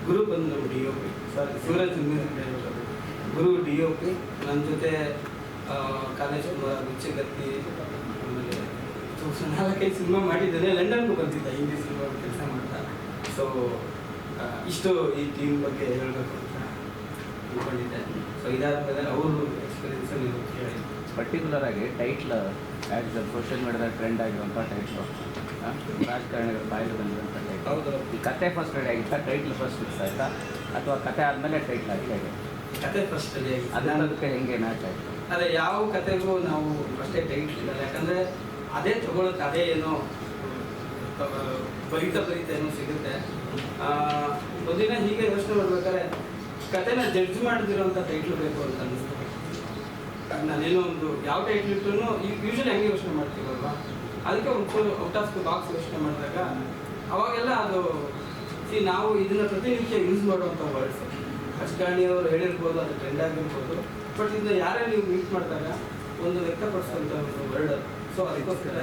[SPEAKER 3] ಗುರು ಬಂದು D O P sorry Suraj ಗುರು ಡಿ ಒ ಪಿ ನನ್ನ ಜೊತೆ ಕಾಲೇಜ್ ಆಮೇಲೆ ಸೊ ನಾಲ್ಕೈದು ಸಿನಿಮಾ ಮಾಡಿದ್ದೇನೆ. ಲಂಡನ್ಗೂ ಬಂದಿದ್ದ. ಹಿಂದಿ ಸಿನಿಮಾ ಕೆಲಸ ಮಾಡ್ತಾ. ಸೊ ಇಷ್ಟು ಈ ಟೀಮ್ ಬಗ್ಗೆ ಹೇಳಬೇಕು ಅಂತ ಅಂದ್ಕೊಂಡಿದ್ದೆ ಸೊ ಇದಾದ್ಮೇಲೆ ಅವರು ಎಕ್ಸ್ಪೀರಿಯನ್ಸಲ್ಲಿ ಕೇಳಿ.
[SPEAKER 7] ಪರ್ಟಿಕ್ಯುಲರ್ ಆಗಿ ಟೈಟ್ಲ್ ಆ್ಯಸ್ ಸೋಷಿಯಲ್ ಮೀಡಿಯಾದ ಟ್ರೆಂಡ್ ಆಗಿರುವಂಥ ಟೈಟ್ಲು ರಾಜಕಾರಣಿಗಳ ಬಾಯಲ್ಲಿ ಬಂದಿರುವಂಥ ಟೈಟ್ಲು ಈ ಕತೆ ಫಸ್ಟ್ ರೆಡಿ ಆಗಿತ್ತಾ? ಟೈಟ್ಲ್ ಫಸ್ಟ್ ಫಿಕ್ಸ್ ಆಯಿತಾ? ಅಥವಾ ಕತೆ ಆದಮೇಲೆ ಟೈಟ್ಲ್ ಆಗಿ ಹೇಗೆ
[SPEAKER 3] ಕತೆ ಫಸ್ಟ್ ರೆಡಿ ಆಗಿ
[SPEAKER 7] ಅದಕ್ಕೆ ಹೆಂಗೆ ಮ್ಯಾಚ್ ಆಯಿತು?
[SPEAKER 3] ಅದೇ ಯಾವ ಕತೆಗೂ ನಾವು ಫಸ್ಟೇ ಟೈಟ್ಲ್ ಇಲ್ಲ ಯಾಕಂದ್ರೆ ಅದೇ ತಗೊಳಕ್ಕೆ ಅದೇ ಏನೋ ಬರಿತಾ ಬರಿತಾ ಏನೋ ಸಿಗುತ್ತೆ. ಒಂದಿನ ಹೀಗೆ ಯೋಚನೆ ಮಾಡ್ಬೇಕಾದ್ರೆ ಕತೆನ ಜಡ್ಜ್ ಮಾಡದಿರೋಂಥ ಟೈಟ್ಲು ಬೇಕು ಅಂತ ಅನಿಸ್ತು ನಾನೇನೋ ಒಂದು ಯಾವ ಟೈಟ್ಲ್ ಇಟ್ಟು ಯೂಶಲಿ ಹಂಗೆ ಯೋಚನೆ ಮಾಡ್ತೀವಲ್ವಾ? ಅದಕ್ಕೆ ಒಂದು ಔಟ್ ಆಫ್ ದಿ ಬಾಕ್ಸ್ ಯೋಚನೆ ಮಾಡಿದಾಗ, ಅವಾಗೆಲ್ಲ ಅದು ನಾವು ಇದನ್ನ ಪ್ರತಿನಿತ್ಯ ಯೂಸ್ ಮಾಡುವಂಥ ವರ್ಡ್ಸ್ ಅಷ್ಟಾಣಿ ಅವರು ಹೇಳಿರ್ಬೋದು, ಅದು ಟ್ರೆಂಡ್ ಆಗಿರ್ಬೋದು. ಬಟ್ ಇದನ್ನ ಯಾರೇ ನೀವು ಮೀಟ್ ಮಾಡಿದಾಗ, ಒಂದು ವ್ಯಕ್ತಪಡಿಸುವಂಥ ಒಂದು ವರ್ಡ್ ಸೊ ಅದಕ್ಕೋಸ್ಕರ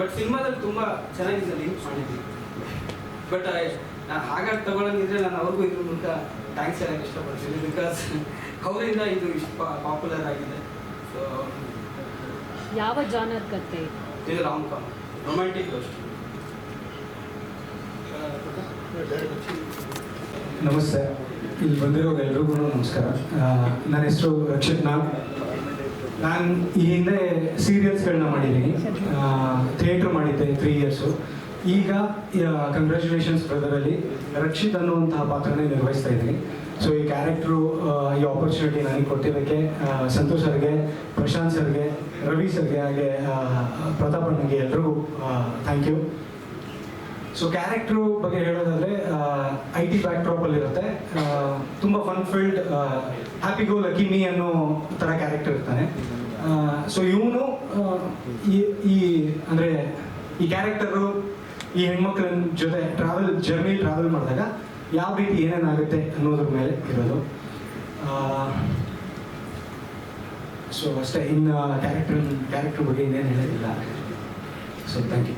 [SPEAKER 3] ಬಟ್ ಸಿನಿಮಾದಲ್ಲಿ ತುಂಬ ಚೆನ್ನಾಗಿ ಲಿಂಕ್ ಮಾಡಿದ್ದೀನಿ ಬಟ್ ನಾನು ಹಾಗಾಗಿ ತಗೊಳಂಗಿದ್ರೆ ನಾನು ಅವ್ರಿಗೂ ಇದ್ರ ಮೂಲಕ ಥ್ಯಾಂಕ್ಸ್ ಹೇಳಕ್ಕೆ ಇಷ್ಟಪಡ್ತೀನಿ ಬಿಕಾಸ್ ಅವರಿಂದ ಇದು ಇಷ್ಟು ಪಾಪ್ಯುಲರ್ ಆಗಿದೆ. ಸೊ
[SPEAKER 8] ಯಾವ ಜಾನರ್ ಕತೆ?
[SPEAKER 3] ಇದು ರಾಮ್ ಕಾಮ್. ರೊಮ್ಯಾಂಟಿಕ್ ಲವ್
[SPEAKER 14] ನಮಸ್ತೆ. ಇಲ್ಲಿ ಬಂದಿರೋ ಎಲ್ರಿಗೂ ನಮಸ್ಕಾರ ನನ್ನ ಹೆಸರು ರಕ್ಷಿತ್ ನಾಗ್ ನಾನು ಈ ಹಿಂದೆ ಸೀರಿಯಲ್ಸ್ಗಳನ್ನ ಮಾಡಿದ್ದೀನಿ. ಥಿಯೇಟ್ರ್ ಮಾಡಿದ್ದೆ ತ್ರೀ ಇಯರ್ಸು ಈಗ ಕಂಗ್ರ್ಯಾಚುಲೇಷನ್ಸ್ ಬ್ರದರಲ್ಲಿ ರಕ್ಷಿತ್ ಅನ್ನುವಂತಹ ಪಾತ್ರನೇ ನಿರ್ವಹಿಸ್ತಾ ಇದ್ದೀನಿ. ಸೊ ಈ ಕ್ಯಾರೆಕ್ಟ್ರು ಈ ಆಪರ್ಚುನಿಟಿ ನನಗೆ ಕೊಟ್ಟಿದ್ದಕ್ಕೆ ಸಂತೋಷ್ ಸರ್ಗೆ, ಪ್ರಶಾಂತ್ ಸರ್ಗೆ, ರವಿ ಸರ್ಗೆ, ಹಾಗೆ ಪ್ರತಾಪ್ ಅಣ್ಣಗೆ ಎಲ್ರಿಗೂ ಥ್ಯಾಂಕ್ ಯು ಸೊ ಕ್ಯಾರೆಕ್ಟ್ರು ಬಗ್ಗೆ ಹೇಳೋದಾದ್ರೆ ಐ ಟಿ ಬ್ಯಾಕ್ ಡ್ರಾಪಲ್ಲಿ ಇರುತ್ತೆ. ತುಂಬ fun filled happy go lucky me ಅನ್ನೋ ಥರ ಕ್ಯಾರೆಕ್ಟರ್ ಇರ್ತಾನೆ. ಸೊ ಇವನು ಈ ಈ, ಅಂದರೆ, ಈ ಕ್ಯಾರೆಕ್ಟರು ಈ ಹೆಣ್ಮಕ್ಳ ಜೊತೆ ಟ್ರಾವೆಲ್ ಜರ್ನಿ ಟ್ರಾವೆಲ್ ಮಾಡಿದಾಗ ಯಾವ ರೀತಿ ಏನೇನಾಗುತ್ತೆ ಅನ್ನೋದ್ರ ಮೇಲೆ ಇರೋದು. ಸೊ ಅಷ್ಟೇ. ಇನ್ನು ಕ್ಯಾರೆಕ್ಟರ್ ಕ್ಯಾರೆಕ್ಟರ್ ಬಗ್ಗೆ ಇನ್ನೇನು ಹೇಳೋದಿಲ್ಲ. ಸೊ ಥ್ಯಾಂಕ್ ಯು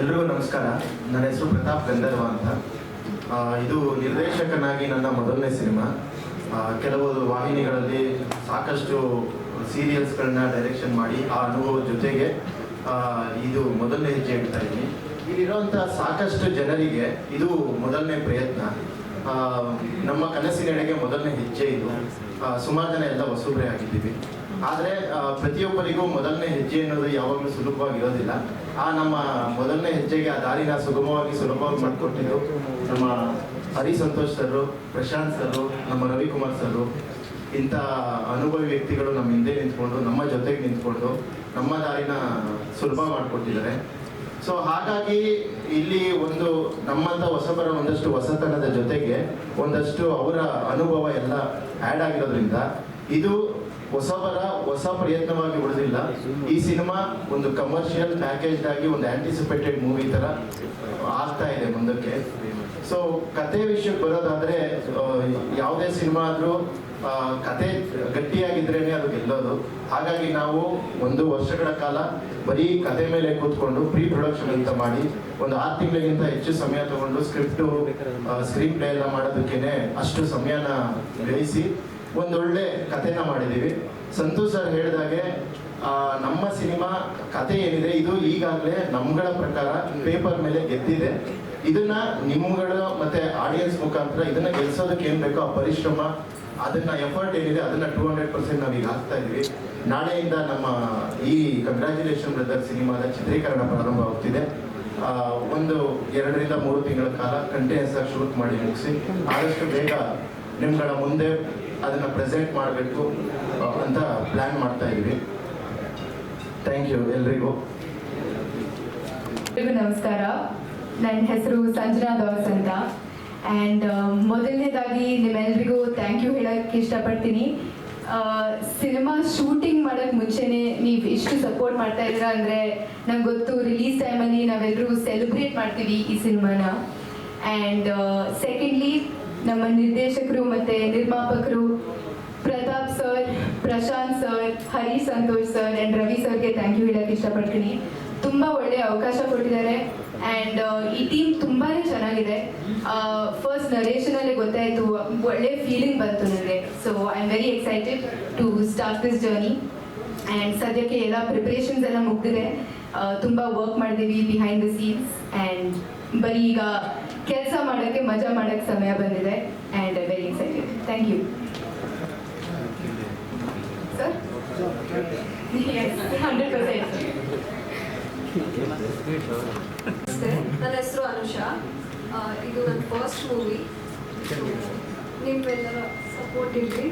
[SPEAKER 4] ಎಲ್ರಿಗೂ ನಮಸ್ಕಾರ. ನನ್ನ ಹೆಸರು ಪ್ರತಾಪ್ ಗಂಧರ್ವ ಅಂತ. ಇದು ನಿರ್ದೇಶಕನಾಗಿ ನನ್ನ ಮೊದಲನೇ ಸಿನಿಮಾ. ಕೆಲವು ವಾಹಿನಿಗಳಲ್ಲಿ ಸಾಕಷ್ಟು ಸೀರಿಯಲ್ಸ್ಗಳನ್ನ ಡೈರೆಕ್ಷನ್ ಮಾಡಿ ಆ ಅನುಭವದ ಜೊತೆಗೆ ಇದು ಮೊದಲನೇ ಹೆಜ್ಜೆ ಇಡ್ತಾ ಇದ್ದೀನಿ. ಇಲ್ಲಿರುವಂಥ ಸಾಕಷ್ಟು ಜನರಿಗೆ ಇದು ಮೊದಲನೇ ಪ್ರಯತ್ನ. ನಮ್ಮ ಕನಸಿನೆಡೆಗೆ ಮೊದಲನೇ ಹೆಜ್ಜೆ ಇದು. ಸುಮಾರು ಜನ ಎಲ್ಲ ಹೊಸಬ್ರೆ ಆಗಿದ್ದೀವಿ. ಆದರೆ ಪ್ರತಿಯೊಬ್ಬರಿಗೂ ಮೊದಲನೇ ಹೆಜ್ಜೆ ಅನ್ನೋದು ಯಾವಾಗಲೂ ಸುಲಭವಾಗಿರೋದಿಲ್ಲ. ಆ, ನಮ್ಮ ಮೊದಲನೇ ಹೆಜ್ಜೆಗೆ ಆ ದಾರಿನ ಸುಗಮವಾಗಿ ಸುಲಭವಾಗಿ ಮಾಡಿಕೊಟ್ಟಿದ್ದು ನಮ್ಮ ಹರಿ ಸಂತೋಷ್ ಸರು ಪ್ರಶಾಂತ್ ಸರು ನಮ್ಮ ರವಿಕುಮಾರ್ ಸರು ಇಂಥ ಅನುಭವಿ ವ್ಯಕ್ತಿಗಳು ನಮ್ಮ ಹಿಂದೆ ನಿಂತ್ಕೊಂಡು, ನಮ್ಮ ಜೊತೆಗೆ ನಿಂತ್ಕೊಂಡು ನಮ್ಮ ದಾರಿನ ಸುಲಭ ಮಾಡಿಕೊಟ್ಟಿದ್ದಾರೆ. ಸೊ, ಹಾಗಾಗಿ ಇಲ್ಲಿ ಒಂದು ನಮ್ಮಂತ ಹೊಸಬರ ಒಂದಷ್ಟು ಹೊಸತನದ ಜೊತೆಗೆ ಒಂದಷ್ಟು ಅವರ ಅನುಭವ ಎಲ್ಲ ಆ್ಯಡ್ ಆಗಿರೋದ್ರಿಂದ ಇದು ಹೊಸಬರ ಹೊಸ ಪ್ರಯತ್ನವಾಗಿ ಉಳಿದಿಲ್ಲ. ಈ ಸಿನಿಮಾ ಒಂದು ಕಮರ್ಷಿಯಲ್ ಪ್ಯಾಕೇಜ್ ಆಗಿ ಒಂದು ಆಂಟಿಸಿಪೇಟೆಡ್ ಮೂವಿ ತರ ಆಗ್ತಾ ಇದೆ ಮುಂದಕ್ಕೆ. ಸೊ ಕತೆ ವಿಷಯಕ್ಕೆ ಬರೋದಾದ್ರೆ ಯಾವುದೇ ಸಿನಿಮಾ ಆದ್ರೂ ಕತೆ ಗಟ್ಟಿಯಾಗಿದ್ರೇನೆ ಅದು ಗೆಲ್ಲೋದು. ಹಾಗಾಗಿ ನಾವು ಒಂದು ವರ್ಷಗಳ ಕಾಲ ಬರೀ ಕತೆ ಮೇಲೆ ಕೂತ್ಕೊಂಡು ಪ್ರೀ ಪ್ರೊಡಕ್ಷನ್ ಅಂತ ಮಾಡಿ ಒಂದು ಆರು ತಿಂಗಳಿಗಿಂತ ಹೆಚ್ಚು ಸಮಯ ತಗೊಂಡು ಸ್ಕ್ರಿಪ್ಟು ಸ್ಕ್ರೀನ್ ಪ್ಲೇ ಎಲ್ಲ ಮಾಡೋದಕ್ಕೇನೆ ಅಷ್ಟು ಸಮಯನ ವ್ಯಯಿಸಿ ಒಂದೊಳ್ಳೆ ಕಥೆನ ಮಾಡಿದ್ದೀವಿ. ಸಂತು ಸರ್ ಹೇಳಿದಾಗೆ ನಮ್ಮ ಸಿನಿಮಾ ಕತೆ ಏನಿದೆ, ಇದು ಈಗಾಗಲೇ ನಮ್ಗಳ ಪ್ರಕಾರ ಪೇಪರ್ ಮೇಲೆ ಗೆದ್ದಿದೆ. ಇದನ್ನ ನಿಮ್ಗಳ ಮತ್ತೆ ಆಡಿಯನ್ಸ್ ಮುಖಾಂತರ ಇದನ್ನ ಗೆಲ್ಸೋದಕ್ಕೆ ಏನ್ ಬೇಕೋ ಆ ಪರಿಶ್ರಮ, ಅದನ್ನ ಎಫರ್ಟ್ ಏನಿದೆ, ಅದನ್ನ ಟೂ ಹಂಡ್ರೆಡ್ ಪರ್ಸೆಂಟ್ ನಾವೀಗ ಹಾಕ್ತಾ ಇದೀವಿ ನಾಳೆಯಿಂದ ನಮ್ಮ ಈ ಕಂಗ್ರ್ಯಾಚುಲೇಷನ್ ಬ್ರದರ್ ಸಿನಿಮಾದ ಚಿತ್ರೀಕರಣ ಪ್ರಾರಂಭ ಆಗ್ತಿದೆ. ಒಂದು ಎರಡರಿಂದ ಮೂರು ತಿಂಗಳ ಕಾಲ ಕಂಟಿನ್ಯೂಸ್ ಆಗಿ ಶೂಟ್ ಮಾಡಿ ಮುಗಿಸಿ, ಆದಷ್ಟು ಬೇಗ ನಿಮ್ಗಳ ಮುಂದೆ ಅದನ್ನ ಪ್ರೆಸೆಂಟ್ ಮಾಡಬೇಕು ಅಂತ ಪ್ಲಾನ್ ಮಾಡ್ತಾ ಇದ್ದೀವಿ. ಥ್ಯಾಂಕ್ ಯು ಎಲ್ರಿಗೂ.
[SPEAKER 6] ನಮಸ್ಕಾರ. ನನ್ನ ಹೆಸರು ಸಂಜನಾ ದಾಸ್ ಅಂತ. ಆ್ಯಂಡ್ ಮೊದಲನೇದಾಗಿ ನಿಮ್ಮೆಲ್ರಿಗೂ ಥ್ಯಾಂಕ್ ಯು ಹೇಳೋಕ್ಕೆ ಇಷ್ಟಪಡ್ತೀನಿ. ಸಿನಿಮಾ ಶೂಟಿಂಗ್ ಮಾಡೋಕ್ಕೆ ಮುಂಚೆನೇ ನೀವು ಇಷ್ಟು ಸಪೋರ್ಟ್ ಮಾಡ್ತಾ ಇದ್ದೀರಾ ಅಂದರೆ ನಂಗೆ ಗೊತ್ತು ರಿಲೀಸ್ ಟೈಮಲ್ಲಿ ನಾವೆಲ್ಲರೂ ಸೆಲೆಬ್ರೇಟ್ ಮಾಡ್ತೀವಿ ಈ ಸಿನಿಮಾನ. ಆ್ಯಂಡ್ ಸೆಕೆಂಡ್ಲಿ ನಮ್ಮ ನಿರ್ದೇಶಕರು ಮತ್ತು ನಿರ್ಮಾಪಕರು Pratap sir, Prashanth sir Hari Santosh sir and Ravi ಸರ್ಗೆ ಥ್ಯಾಂಕ್ ಯು ಹೇಳಕ್ಕೆ ಇಷ್ಟಪಡ್ತೀನಿ. ತುಂಬ ಒಳ್ಳೆಯ ಅವಕಾಶ ಕೊಟ್ಟಿದ್ದಾರೆ ಆ್ಯಂಡ್ ಈ ಟೀಮ್ ತುಂಬಾ ಚೆನ್ನಾಗಿದೆ. ಫಸ್ಟ್ ನರೇಷನಲ್ಲೇ ಗೊತ್ತಾಯಿತು, ಒಳ್ಳೆ ಫೀಲಿಂಗ್ ಬಂತು ನನಗೆ so I am very excited to start this journey and ಸದ್ಯಕ್ಕೆ ಎಲ್ಲ ಪ್ರಿಪ್ರೇಷನ್ಸ್ ಎಲ್ಲ ಮುಗ್ದಿದೆ. ತುಂಬ ವರ್ಕ್ ಮಾಡಿದೀವಿ ಬಿಹೈಂಡ್ ದ ಸೀನ್ಸ್ ಆ್ಯಂಡ್ ಬರೀ ಈಗ ಕೆಲಸ ಮಾಡೋಕ್ಕೆ, ಮಜಾ ಮಾಡೋಕ್ಕೆ ಸಮಯ ಬಂದಿದೆ and very excited thank you sir hundred percent
[SPEAKER 15] ನನ್ನ ಹೆಸರು ಅನುಷಾ. ಇದು ನನ್ನ ಫಸ್ಟ್ ಮೂವಿ ನಿಮ್ಮೆಲ್ಲರ ಸಪೋರ್ಟ್ ಇರಲಿ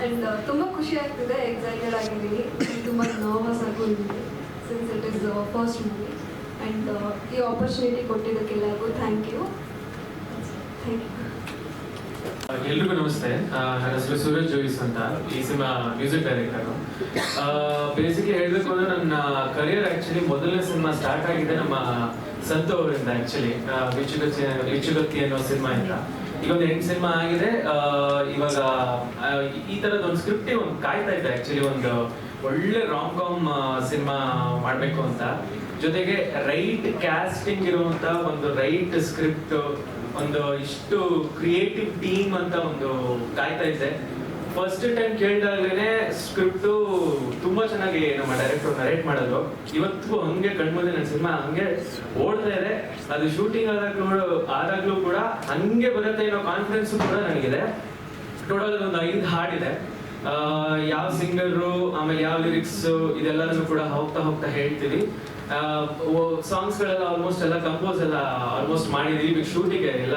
[SPEAKER 15] ಆ್ಯಂಡ್ ತುಂಬ ಖುಷಿ ಆಗ್ತಿದೆ ಎಕ್ಸೈಟೆಡ್ ಆಗಿದ್ದೀನಿ. ತುಂಬ ನರ್ವಸ್ ಆಗೂ ಇದ್ದೀನಿ since it is first movie and ಈ ಆಪರ್ಚುನಿಟಿ ಕೊಟ್ಟಿದ್ದಕ್ಕೆಲ್ಲರಿಗೂ ಥ್ಯಾಂಕ್ ಯು ಥ್ಯಾಂಕ್ ಯು
[SPEAKER 16] ಎಲ್ರಿಗೂ ನಮಸ್ತೆ. ನನ್ನ ಹೆಸರು ಸೂರಜ್ ಜೋಯಿಸ್ ಅಂತ, ಈ ಸಿನಿಮಾ ಮ್ಯೂಸಿಕ್ ಡೈರೆಕ್ಟರು. ಬೇಸಿಕಲಿ ಹೇಳಬೇಕು ಅಂದ್ರೆ ನನ್ನ ಕರಿಯರ್ ಆಕ್ಚುಲಿ ಮೊದಲನೇ ಸಿನಿಮಾ ಸ್ಟಾರ್ಟ್ ಆಗಿದೆ ನಮ್ಮ ಸಂತು ಅವರಿಂದ ಆಕ್ಚುಲಿ ವಿಚುಗತಿ ಅನ್ನೋ ಸಿನಿಮಾ ಇಂದ. ಈಗ ಒಂದು ಎಂಟು ಸಿನಿಮಾ ಆಗಿದೆ. ಇವಾಗ ಈ ತರದ ಒಂದು ಸ್ಕ್ರಿಪ್ಟ್ ಒಂದು ಕಾಯ್ತಾ ಇದ್ದೆ ಆಕ್ಚುಲಿ ಒಂದು ಒಳ್ಳೆ ರಾಂಗ್ ಕಾಮ್ ಸಿನಿಮಾ ಮಾಡಬೇಕು ಅಂತ. ಜೊತೆಗೆ ರೈಟ್ ಕ್ಯಾಸ್ಟಿಂಗ್ ಇರುವಂತ ಒಂದು ರೈಟ್ ಸ್ಕ್ರಿಪ್ಟ್ ಒಂದು ಇಷ್ಟು ಕ್ರಿಯೇಟಿವ್ ಟೀಮ್ ಅಂತ ಒಂದು ಕಾಯ್ತಾ ಇದ್ದೆ. ಫಸ್ಟ್ ಟೈಮ್ ಕೇಳಿದಾಗಲೇ ಸ್ಕ್ರಿಪ್ಟು ತುಂಬಾ ಚೆನ್ನಾಗಿ ನಮ್ಮ ಡೈರೆಕ್ಟರ್ ನರೇಟ್ ಮಾಡೋದು ಇವತ್ತು ಹಂಗೆ ಕಣ್ಮುಂದೆ ನನ್ನ ಸಿನಿಮಾ ಹಂಗೆ ಓಡ್ತಾ ಇದೆ. ಅದು ಶೂಟಿಂಗ್ ಆದಾಗ್ಲೂ ಆದಾಗ್ಲೂ ಕೂಡ ಹಂಗೆ ಬರುತ್ತೆ ಅನ್ನೋ ಕಾನ್ಫಿಡೆನ್ಸ್ ಕೂಡ ನನಗಿದೆ. ಟೋಟಲ್ ಒಂದು ಐದು ಹಾಡಿದೆ ಯಾವ ಸಿಂಗರು ಆಮೇಲೆ ಯಾವ ಲಿರಿಕ್ಸ್ ಇದೆಲ್ಲದನ್ನು ಕೂಡ ಹೋಗ್ತಾ ಹೋಗ್ತಾ ಹೇಳ್ತೀವಿ. ಸಾಂಗ್ಸ್ ಗಳೆಲ್ಲ ಆಲ್ಮೋಸ್ಟ್ ಎಲ್ಲ ಕಂಪೋಸ್ ಎಲ್ಲ ಆಲ್ಮೋಸ್ಟ್ ಮಾಡಿದೀವಿ. ಈಗ ಶೂಟಿಂಗ್ ಎಲ್ಲ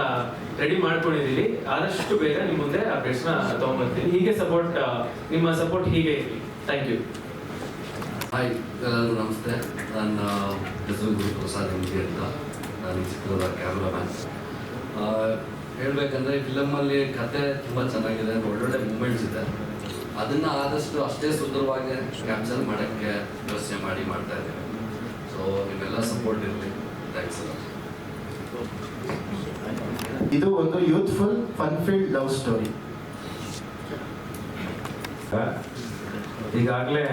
[SPEAKER 16] ರೆಡಿ ಮಾಡ್ಕೊಂಡಿದೀವಿ. ಆದಷ್ಟು ಬೇಗ ನಿಮ್ಮ ಮುಂದೆ ಅಪ್ಡೇಟ್ಸ್ನ ತಗೊಂಡ್ಬರ್ತೀನಿ ಹೀಗೆ ಸಪೋರ್ಟ್ ನಿಮ್ಮ ಸಪೋರ್ಟ್ ಹೀಗೆ ಥ್ಯಾಂಕ್ ಯು
[SPEAKER 17] ಹಾಯ್ ನಮಸ್ತೆ. ನನ್ನ ಹೆಸರು ಗುರುಪ್ರಸಾದ್ ಎಂ ಅಂತ. ನಾನು ಚಿತ್ರದ ಕ್ಯಾಮ್ರಾಮ್ಯಾನ್ ಹೇಳಬೇಕಂದ್ರೆ ಫಿಲಮಲ್ಲಿ ಕತೆ ತುಂಬ ಚೆನ್ನಾಗಿದೆ. ಒಳ್ಳೊಳ್ಳೆ ಮೂಮೆಂಟ್ಸ್ ಇದೆ. ಅದನ್ನು ಆದಷ್ಟು ಅಷ್ಟೇ ಸುಂದರವಾಗಿ ಕ್ಯಾಪ್ಚರ್ ಮಾಡೋಕ್ಕೆ ಯೋಚನೆ ಮಾಡಿ ಮಾಡ್ತಾ ಇದ್ದೀವಿ ಸೊ ನಿಮ್ಮೆಲ್ಲ ಸಪೋರ್ಟ್ ಇರಲಿ. ಥ್ಯಾಂಕ್ಸ್
[SPEAKER 4] ಇದು ಒಂದು youthful fun filled love story
[SPEAKER 9] ಈಗಾಗಲೇ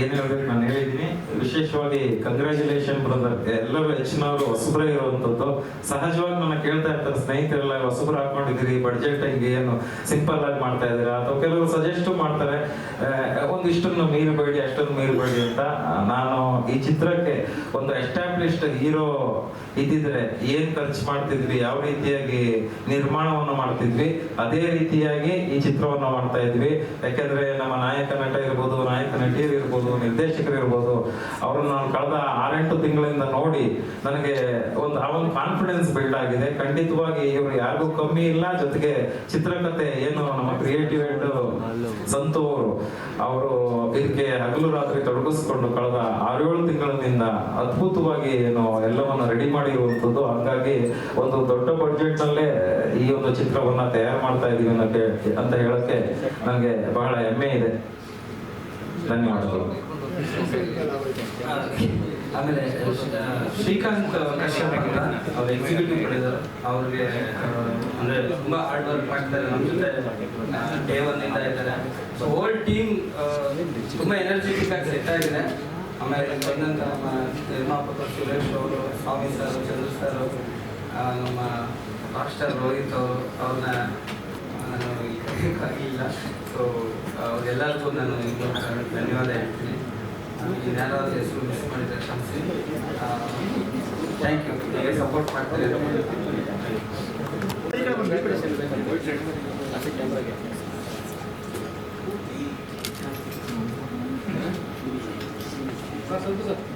[SPEAKER 9] ಏನ್ ಹೇಳ್ಬೇಕು ನಾನು ಹೇಳಿದ್ದೀನಿ. ವಿಶೇಷವಾಗಿ ಕಂಗ್ರ್ಯಾಚುಲೇಷನ್ ಬ್ರದರ್ ಎಲ್ಲರೂ ಹೆಚ್ಚಿನವರು ಹೊಸಬ್ರೇ ಇರುವಂಥದ್ದು ಸಹಜವಾಗಿ ನನ್ನ ಕೇಳ್ತಾ ಇರ್ತಾರೆ ಸ್ನೇಹಿತರೆಲ್ಲ, ಹೊಸಬ್ರು ಹಾಕೊಂಡಿದ್ದೀರಿ ಬಡ್ಜೆಟ್ ಹಿಂಗೆ ಏನು ಸಿಂಪಲ್ ಆಗಿ ಮಾಡ್ತಾ ಇದ್ದೀರಾ? ಅಥವಾ ಕೆಲವರು ಸಜೆಸ್ಟ್ ಮಾಡ್ತಾರೆ ಒಂದಿಷ್ಟನ್ನು ಮೀರಬೇಡಿ, ಅಷ್ಟನ್ನು ಮೀರಬೇಡಿ ಅಂತ. ನಾನು ಈ ಚಿತ್ರಕ್ಕೆ ಒಂದು ಎಸ್ಟಾಬ್ಲಿಷ್ಡ್ ಹೀರೋ ಇದ್ದಿದ್ರೆ ಏನ್ ಖರ್ಚು ಮಾಡ್ತಿದ್ವಿ, ಯಾವ ರೀತಿಯಾಗಿ ನಿರ್ಮಾಣವನ್ನು ಮಾಡ್ತಿದ್ವಿ, ಅದೇ ರೀತಿಯಾಗಿ ಈ ಚಿತ್ರವನ್ನು ಮಾಡ್ತಾ ಇದ್ವಿ. ಯಾಕಂದ್ರೆ ನಮ್ಮ ನಾಯಕ ನಟ ಇರ್ಬೋದು, ನಾಯಕ ನಟಿಯರು ಇರ್ಬೋದು ನಿರ್ದೇಶಕರು ಇರ್ಬೋದು ಅವ್ರನ್ನ ನಾನು ಕಳೆದ ಆರೆಂಟು ತಿಂಗಳಿಂದ ನೋಡಿ ನನಗೆ ಒಂದು ಆ ಒಂದು ಕಾನ್ಫಿಡೆನ್ಸ್ ಬಿಲ್ಡ್ ಆಗಿದೆ. ಖಂಡಿತವಾಗಿ ಇವರು ಯಾರಿಗೂ ಕಮ್ಮಿ ಇಲ್ಲ. ಜೊತೆಗೆ ಚಿತ್ರಕಥೆ ಏನು ನಮ್ಮ ಕ್ರಿಯೇಟಿವ್ ಹೆಡ್ ಸಂತು ಅವರು ಅವರು ಇದಕ್ಕೆ ಹಗಲು ರಾತ್ರಿ ತೊಡಗಿಸ್ಕೊಂಡು ಕಳೆದ ಆರೇಳು ತಿಂಗಳಿನಿಂದ ಅದ್ಭುತವಾಗಿ ಏನು ಎಲ್ಲವನ್ನ ರೆಡಿ ಮಾಡಿರುವಂಥದ್ದು. ಹಾಗಾಗಿ ಒಂದು ದೊಡ್ಡ ಬಡ್ಜೆಟ್ ನಲ್ಲೇ ಈ ಒಂದು ಚಿತ್ರವನ್ನ ತಯಾರು ಮಾಡ್ತಾ ಇದೀವಿ ಅಂತ ಹೇಳಕ್ಕೆ ನನಗೆ ಬಹಳ ಹೆಮ್ಮೆ ಇದೆ. ಧನ್ಯವಾದಗಳು
[SPEAKER 3] ಆಮೇಲೆ ಶ್ರೀಕಾಂತ್ ಕಶ್ಯಪ್ ಅಂತ ಅವ್ರು ಎಕ್ಸಿಕ್ಯೂಟಿವ್ ಪ್ರೊಡ್ಯೂಸರ್ ಅವ್ರಿಗೆ ಅಂದರೆ ತುಂಬಾ ಹಾರ್ಡ್ ವರ್ಕ್ ಮಾಡ್ತಾರೆ ನಮ್ಮ ಜೊತೆ ಡೇ ಒನ್ ಇಂದ ಇದ್ದಾರೆ. ಸೊ ಹೋಲ್ ಟೀಮ್ ತುಂಬಾ ಎನರ್ಜೆಟಿಕ್ ಆಗಿ ಸೆಟ್ ಆಗಿದೆ. ಆಮೇಲೆ ಬಂದಂತ ನಮ್ಮ ನಿರ್ಮಾಪಕ ಸುರೇಶ್ ಅವರು, ಸ್ವಾಮಿ ಸರ್, ಚಂದ್ರ ಸರ್ ನಮ್ಮ ಮಾಸ್ಟರ್ ರೋಹಿತ್ ಅವರು, ಅವ್ರನ್ನ ನಾನು ಇಲ್ಲ. ಸೊ ಅವ್ರೆಲ್ಲರಿಗೂ ನಾನು ಧನ್ಯವಾದ ಹೇಳ್ತೀನಿ ಇನ್ಯಾರಾದ್ರೂ ಹೆಸರು ಮಿಸ್ ಮಾಡಿದ್ರೆ ಕ್ಷಮಿಸಿ ಥ್ಯಾಂಕ್ ಯು ಹೀಗೆ ಸಪೋರ್ಟ್ ಮಾಡ್ತಾರೆ
[SPEAKER 2] ಸ್ವಲ್ಪ